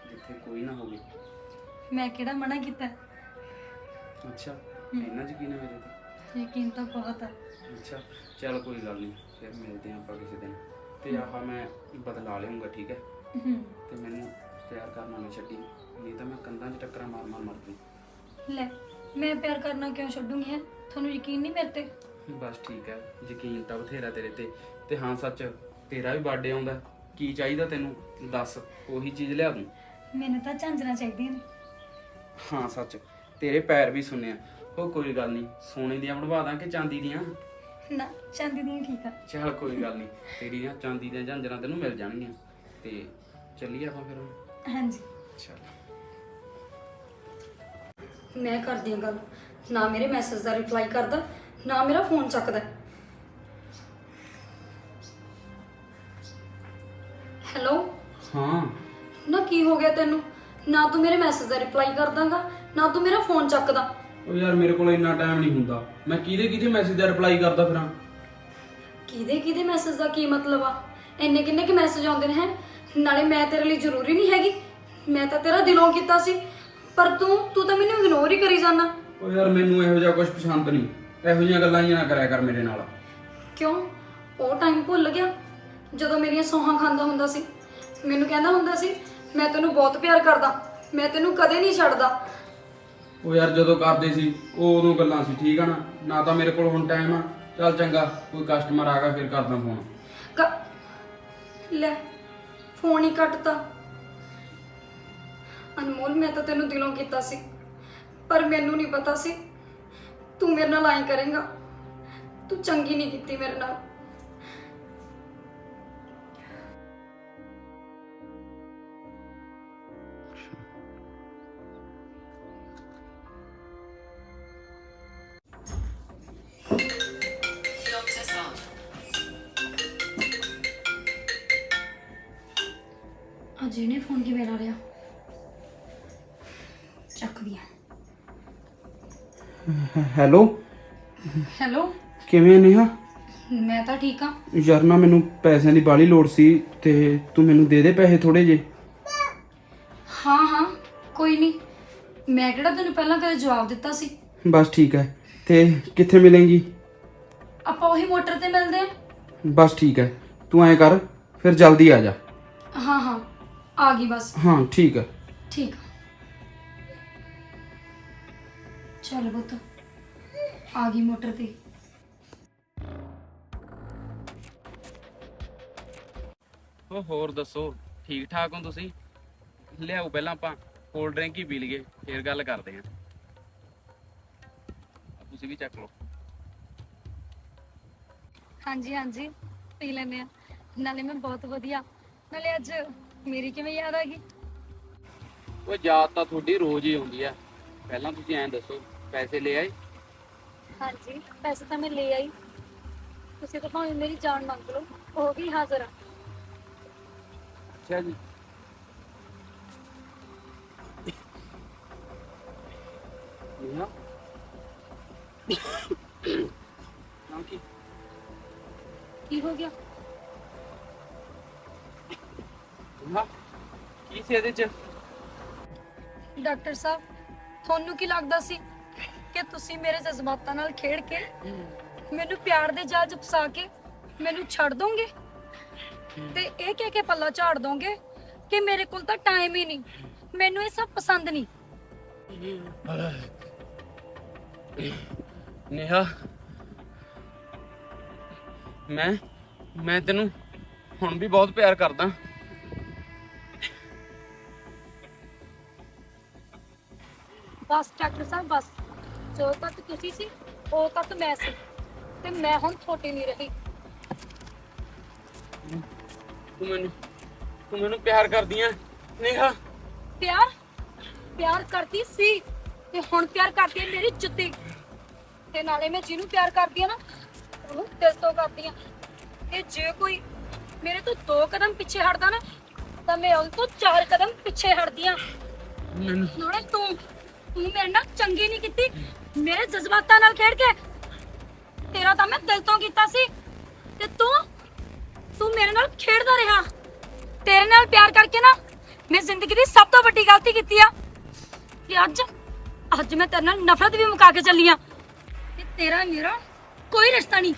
ਜਿੱਥੇ ਕੋਈ ਨਾ ਹੋਵੇ। ਮੈਂ ਕਿਹੜਾ ਮਨਾ ਕੀਤਾ? ਅੱਛਾ ਇੰਨਾ ਯਕੀਨ ਹੈ ਮੇਰੇ ਤੇ? ਯਕੀਨ ਤਾਂ ਬਹੁਤ ਆ। ਅੱਛਾ ਚੱਲ ਕੋਈ ਗੱਲ ਨਹੀਂ ਫਿਰ ਮਿਲਦੇ ਆਪਾਂ ਕਿਸੇ ਦਿਨ। ਤੇ ਆਹ ਮੈਂ ਬਦਲਾ ਲਿਆਉਂਗਾ ਠੀਕ ਹੈ? ਹੂੰ। ਤੇ ਮੈਨੂੰ ਪਿਆਰ ਕਰਨਾ ਨਾ ਛੱਡੀ। ਨਹੀਂ ਤਾਂ ਮੈਂ ਕੰਧਾਂ 'ਚ ਟੱਕਰਾਂ ਮਾਰ ਮਾਰ ਮਰ ਜੂ ਲੈ ਮੈਂ ਪਿਆਰ ਕਰਨਾ ਕਿਉਂ ਛੱਡੂੰਗੀ ਹੈ? ਤੁਹਾਨੂੰ ਯਕੀਨ ਨਹੀਂ ਮੇਰੇ ਤੇ? ਬਸ ਠੀਕ ਹੈ ਯਕੀਨ ਤਾਂ ਬਥੇਰਾ ਤੇਰੇ ਤੇ। ਤੇ ਹਾਂ ਸੱਚ ਤੇਰਾ ਵੀ ਬਰਥਡੇ ਆਉਂਦਾ। ਕੀ ਚਾਹੀਦਾ ਤੈਨੂੰ? ਦੱਸ ਉਹੀ ਚੀਜ਼ ਲਿਆ ਦੂੰ? ਮੈਨੂੰ ਤਾਂ ਝਾਂਜਰਾਂ ਚਾਹੀਦੀਆਂ ਨੇ। ਹਾਂ ਸੱਚ ਤੇਰੇ ਪੈਰ ਵੀ ਸੁਣਿਆ ਉਹ ਕੋਈ ਗੱਲ ਨਹੀਂ ਸੋਨੇ ਦੀਆਂ ਬਣਵਾ ਦਾਂ ਕਿ ਚਾਂਦੀ ਦੀਆਂ। ਨਾ ਚਾਂਦੀ ਦੀਆਂ ਠੀਕ ਆ। ਚੱਲ ਕੋਈ ਗੱਲ ਨਹੀਂ ਤੇਰੀਆਂ ਚਾਂਦੀ ਦੀਆਂ ਝਾਂਜਰਾਂ ਤੈਨੂੰ ਮਿਲ ਜਾਣਗੀਆਂ। ਤੇ ਚੱਲੀਏ ਆਪਾਂ ਫਿਰ। ਹੁਣ ਹਾਂਜੀ। ਚੱਲ। ਮੈਂ ਕਰਦੀ ਹਾਂ ਗੱਲ। ਨਾ ਮੇਰੇ ਮੈਸੇਜ ਦਾ ਰਿਪਲਾਈ ਕਰਦਾ ਨਾ ਮੇਰਾ ਫੋਨ ਚੱਕਦਾ। ਹੈਲੋ ਹਾਂ। ਨਾ ਕੀ ਹੋ ਗਿਆ ਤੈਨੂੰ? ਨਾ ਤੂੰ ਮੇਰੇ ਮੈਸੇਜ ਦਾ ਰਿਪਲਾਈ ਕਰਦਾਗਾ ਨਾ ਤੂੰ ਮੇਰਾ ਫੋਨ ਚੱਕਦਾ। ਉਹ ਯਾਰ ਮੇਰੇ ਕੋਲ ਇੰਨਾ ਟਾਈਮ ਨਹੀਂ ਹੁੰਦਾ। ਮੈਂ ਕਿਹਦੇ ਕਿਹਦੇ ਮੈਸੇਜ ਦਾ ਰਿਪਲਾਈ ਕਰਦਾ ਫਿਰਾਂ? ਕਿਹਦੇ ਕਿਹਦੇ ਮੈਸੇਜ ਦਾ ਕੀ ਮਤਲਬ ਆ? ਇੰਨੇ ਕਿੰਨੇ ਕਿ ਮੈਸੇਜ ਆਉਂਦੇ ਨੇ ਹੈ? ਨਾਲੇ ਮੈਂ ਤੇਰੇ ਲਈ ਜ਼ਰੂਰੀ ਨਹੀਂ ਹੈਗੀ। ਮੈਂ ਤਾਂ ਤੇਰਾ ਦਿਲੋਂ ਕੀਤਾ ਸੀ। ਪਰ ਤੂੰ ਤੂੰ ਤਾਂ ਮੈਨੂੰ ਇਗਨੋਰ ਹੀ ਕਰੀ ਜਾਂਦਾ। ਉਹ ਯਾਰ ਮੈਨੂੰ ਇਹੋ ਜਿਹਾ ਕੁਝ ਪਸੰਦ ਨਹੀਂ। ਇਹੋ ਜਿਹੀਆਂ ਗੱਲਾਂ ਹੀ ਨਾ ਕਰਿਆ ਕਰ ਮੇਰੇ ਨਾਲ। ਕਿਉਂ? ਉਹ ਟਾਈਮ ਭੁੱਲ ਗਿਆ। ਜਦੋਂ ਮੇਰੀਆਂ ਸੌਹਾਂ ਖਾਂਦਾ ਹੁੰਦਾ ਸੀ। ਮੈਨੂੰ ਕਹਿੰਦਾ ਹੁੰਦਾ ਸੀ ਮੈਂ ਤੈਨੂੰ ਬਹੁਤ ਪਿਆਰ ਕਰਦਾ। ਮੈਂ ਤੈਨੂੰ ਕਦੇ ਨਹੀਂ ਛੱਡਦਾ। ਉਹ ਯਾਰ ਜਦੋਂ ਕਰਦੇ ਸੀ ਉਹ ਉਦੋਂ ਗੱਲਾਂ ਸੀ ਠੀਕ ਆ ਨਾ? ਨਾ ਤਾਂ ਮੇਰੇ ਕੋਲ ਹੁਣ ਟਾਈਮ ਆ। ਚੱਲ ਚੰਗਾ ਕੋਈ ਕਸਟਮਰ ਆ ਗਿਆ ਫਿਰ ਕਰਦਾ ਫੋਨ ਕ- ਲੈ ਫੋਨ ਹੀ ਕੱਟਤਾ। ਅਨਮੋਲ, ਮੈਂ ਤਾਂ ਤੈਨੂੰ ਦਿਲੋਂ ਕੀਤਾ ਸੀ, ਪਰ ਮੈਨੂੰ ਨਹੀਂ ਪਤਾ ਸੀ। ਤੂੰ ਮੇਰੇ ਨਾਲ ਆਈ ਕਰੇਂਗਾ। ਤੂੰ ਚੰਗੀ ਨਹੀਂ ਕੀਤੀ ਮੇਰੇ ਨਾਲ। ਅੱਜ ਇਹਨੇ ਫੋਨ ਕਿਵੇਂ ਲਾ ਲਿਆ? ਚੱਕਦੀ ਆ। ਹੈਲੋ? ਹੈਲੋ? ਕਿਵੇਂ ਨੇਹਾ? ਮੈਂ ਤਾਂ ਠੀਕ ਆ। ਯਾਰ ਨਾ ਮੈਨੂੰ ਪੈਸਿਆਂ ਦੀ ਬਾਲੀ ਲੋੜ ਸੀ ਤੇ ਤੂੰ ਮੈਨੂੰ ਦੇ ਦੇ ਪੈਸੇ ਥੋੜੇ ਜੇ ਹਾਂ ਹਾਂ ਕੋਈ ਨਹੀਂ। ਮੈਂ ਕਿਹੜਾ ਤੈਨੂੰ ਪਹਿਲਾਂ ਕਦੇ ਜਵਾਬ ਦਿੱਤਾ ਸੀ? ਬਸ ਠੀਕ ਹੈ। ਤੇ ਕਿੱਥੇ ਮਿਲੇਂਗੀ? ਆਪਾਂ ਉਹੀ ਮੋਟਰ ਤੇ ਮਿਲਦੇ ਆ ਬਸ ਠੀਕ ਹੈ। ਤੂੰ ਐਂ ਕਰ ਫਿਰ ਜਲਦੀ ਆ ਜਾ। ਹਾਂ ਹਾਂ। ਆ ਗਈ ਬਸ। ਹਾਂ ਠੀਕ ਹੈ ਠੀਕ ਆ। ਚੱਲ ਪੁੱਤ ਆ ਗਈ ਮੋਟਰ ਤੇ। ਉਹ ਹੋਰ ਦੱਸੋ ਠੀਕ ਠਾਕ ਹੋ ਤੁਸੀਂ? ਲਿਆਓ ਪਹਿਲਾਂ ਆਪਾਂ ਕੋਲਡ ਡਰਿੰਕ ਹੀ ਪੀ ਲਈਏ ਫੇਰ ਗੱਲ ਕਰਦੇ ਆਂ ਆਹ ਤੁਸੀਂ ਵੀ ਚੱਕ ਲਓ। ਹਾਂਜੀ ਹਾਂਜੀ ਪੀ ਲੈਂਦੇ ਆ ਨਾਲੇ ਮੈਂ ਬਹੁਤ ਵਧੀਆ ਨਾਲੇ ਅੱਜ ਮੇਰੀ ਕਿਵੇਂ ਯਾਦ ਆ ਗਈ? ਉਹ ਯਾਦ ਤਾਂ ਤੁਹਾਡੀ ਰੋਜ਼ ਹੀ ਆਉਂਦੀ ਆ। ਪਹਿਲਾਂ ਤੁਸੀਂ ਐਂ ਦੱਸੋ ਪੈਸੇ ਲੈ ਆਏ? ਹਾਂਜੀ ਪੈਸੇ ਤਾਂ ਮੈਂ ਲੈ ਆਈ। ਤੁਸੀਂ ਤਾਂ ਭਾਵੇਂ ਮੇਰੀ ਜਾਨ ਮੰਗ ਲਓ ਉਹ ਵੀ ਹਾਜ਼ਰ ਆ। ਅੱਛਾ ਜੀ। ਕੀ ਹੋ ਗਿਆ? ਨੇਹਾ ਕੀ ਸੀ ਇਹਦੇ ਚ? ਡਾਕਟਰ ਸਾਹਿਬ ਤੁਹਾਨੂੰ ਕੀ ਲੱਗਦਾ ਸੀ ਕਿ ਤੁਸੀਂ ਮੇਰੇ ਜਜ਼ਬਾਤਾਂ ਨਾਲ ਖੇਡ ਕੇ ਮੈਨੂੰ ਪਿਆਰ ਦੇ ਜਾਲ 'ਚ ਫਸਾ ਕੇ ਮੈਨੂੰ ਛੱਡ ਦੋਗੇ? ਤੇ ਇਹ ਕਹਿ ਕੇ ਪੱਲਾ ਝਾੜ ਦੋਗੇ ਕਿ ਮੇਰੇ ਕੋਲ ਤਾਂ ਟਾਈਮ ਹੀ ਨਹੀਂ। ਮੈਨੂੰ ਇਹ ਸਭ ਪਸੰਦ ਨਹੀਂ। ਨੇਹਾ ਮੈਂ ਮੈਂ ਤੈਨੂੰ ਹੁਣ ਵੀ ਬਹੁਤ ਪਿਆਰ ਕਰਦਾ। ਬਸ ਡਾਕਟਰ ਸਾਹਿਬ ਬਸ। ਜੋ ਤੱਕ ਤੁਸੀਂ ਸੀ ਉਹ ਤੱਕ ਮੈਂ ਸੀ। ਤੇ ਮੈਂ ਹੁਣ ਤੁਹਾਡੀ ਨਹੀਂ ਰਹੀ। ਤੂੰ ਮੈਨੂੰ ਤੂੰ ਮੈਨੂੰ ਪਿਆਰ ਕਰਦੀ ਆ ਨੇਹਾ। ਪਿਆਰ? ਪਿਆਰ ਕਰਦੀ ਸੀ। ਤੇ ਹੁਣ ਪਿਆਰ ਕਰਦੀ ਹੈ ਮੇਰੀ ਜੁੱਤੀ। ਤੇ ਨਾਲੇ ਮੈਂ ਜਿਹਨੂੰ ਪਿਆਰ ਕਰਦੀ ਆ ਨਾ ਉਹਨੂੰ ਦਿਲ ਤੋਂ ਕਰਦੀ ਆ। ਤੇ ਜੇ ਕੋਈ ਮੇਰੇ ਤੋਂ ਦੋ ਕਦਮ ਪਿੱਛੇ ਹਟਦਾ ਨਾ ਤਾਂ ਮੈਂ ਉਸ ਤੋਂ ਚਾਰ ਕਦਮ ਪਿੱਛੇ ਹਟਦੀ ਆ। ਮੈਨੂੰ ਨਾਲੇ ਤੂੰ। ਤੂੰ ਮੇਰੇ ਨਾਲ ਚੰਗੀ ਨਹੀਂ ਕੀਤੀ। ਮੇਰੇ ਜਜ਼ਬਾਤਾਂ ਨਾਲ ਖੇਡ ਕੇ ਤੇਰਾ ਤਾਂ ਮੈਂ ਦਿਲ ਤੋਂ ਕੀਤਾ ਸੀ। ਤੇ ਤੂੰ ਤੂੰ ਮੇਰੇ ਨਾਲ ਖੇਡਦਾ ਰਿਹਾ। ਤੇਰੇ ਨਾਲ ਪਿਆਰ ਕਰਕੇ ਨਾ ਮੈਂ ਜ਼ਿੰਦਗੀ ਦੀ ਸਭ ਤੋਂ ਵੱਡੀ ਗਲਤੀ ਕੀਤੀ ਆ। ਕਿ ਅੱਜ ਅੱਜ ਮੈਂ ਤੇਰੇ ਨਾਲ ਨਫ਼ਰਤ ਵੀ ਮੁਕਾ ਕੇ ਚੱਲੀ ਆ। ਤੇ ਤੇਰਾ ਮੇਰਾ ਕੋਈ ਰਿਸ਼ਤਾ ਨਹੀਂ।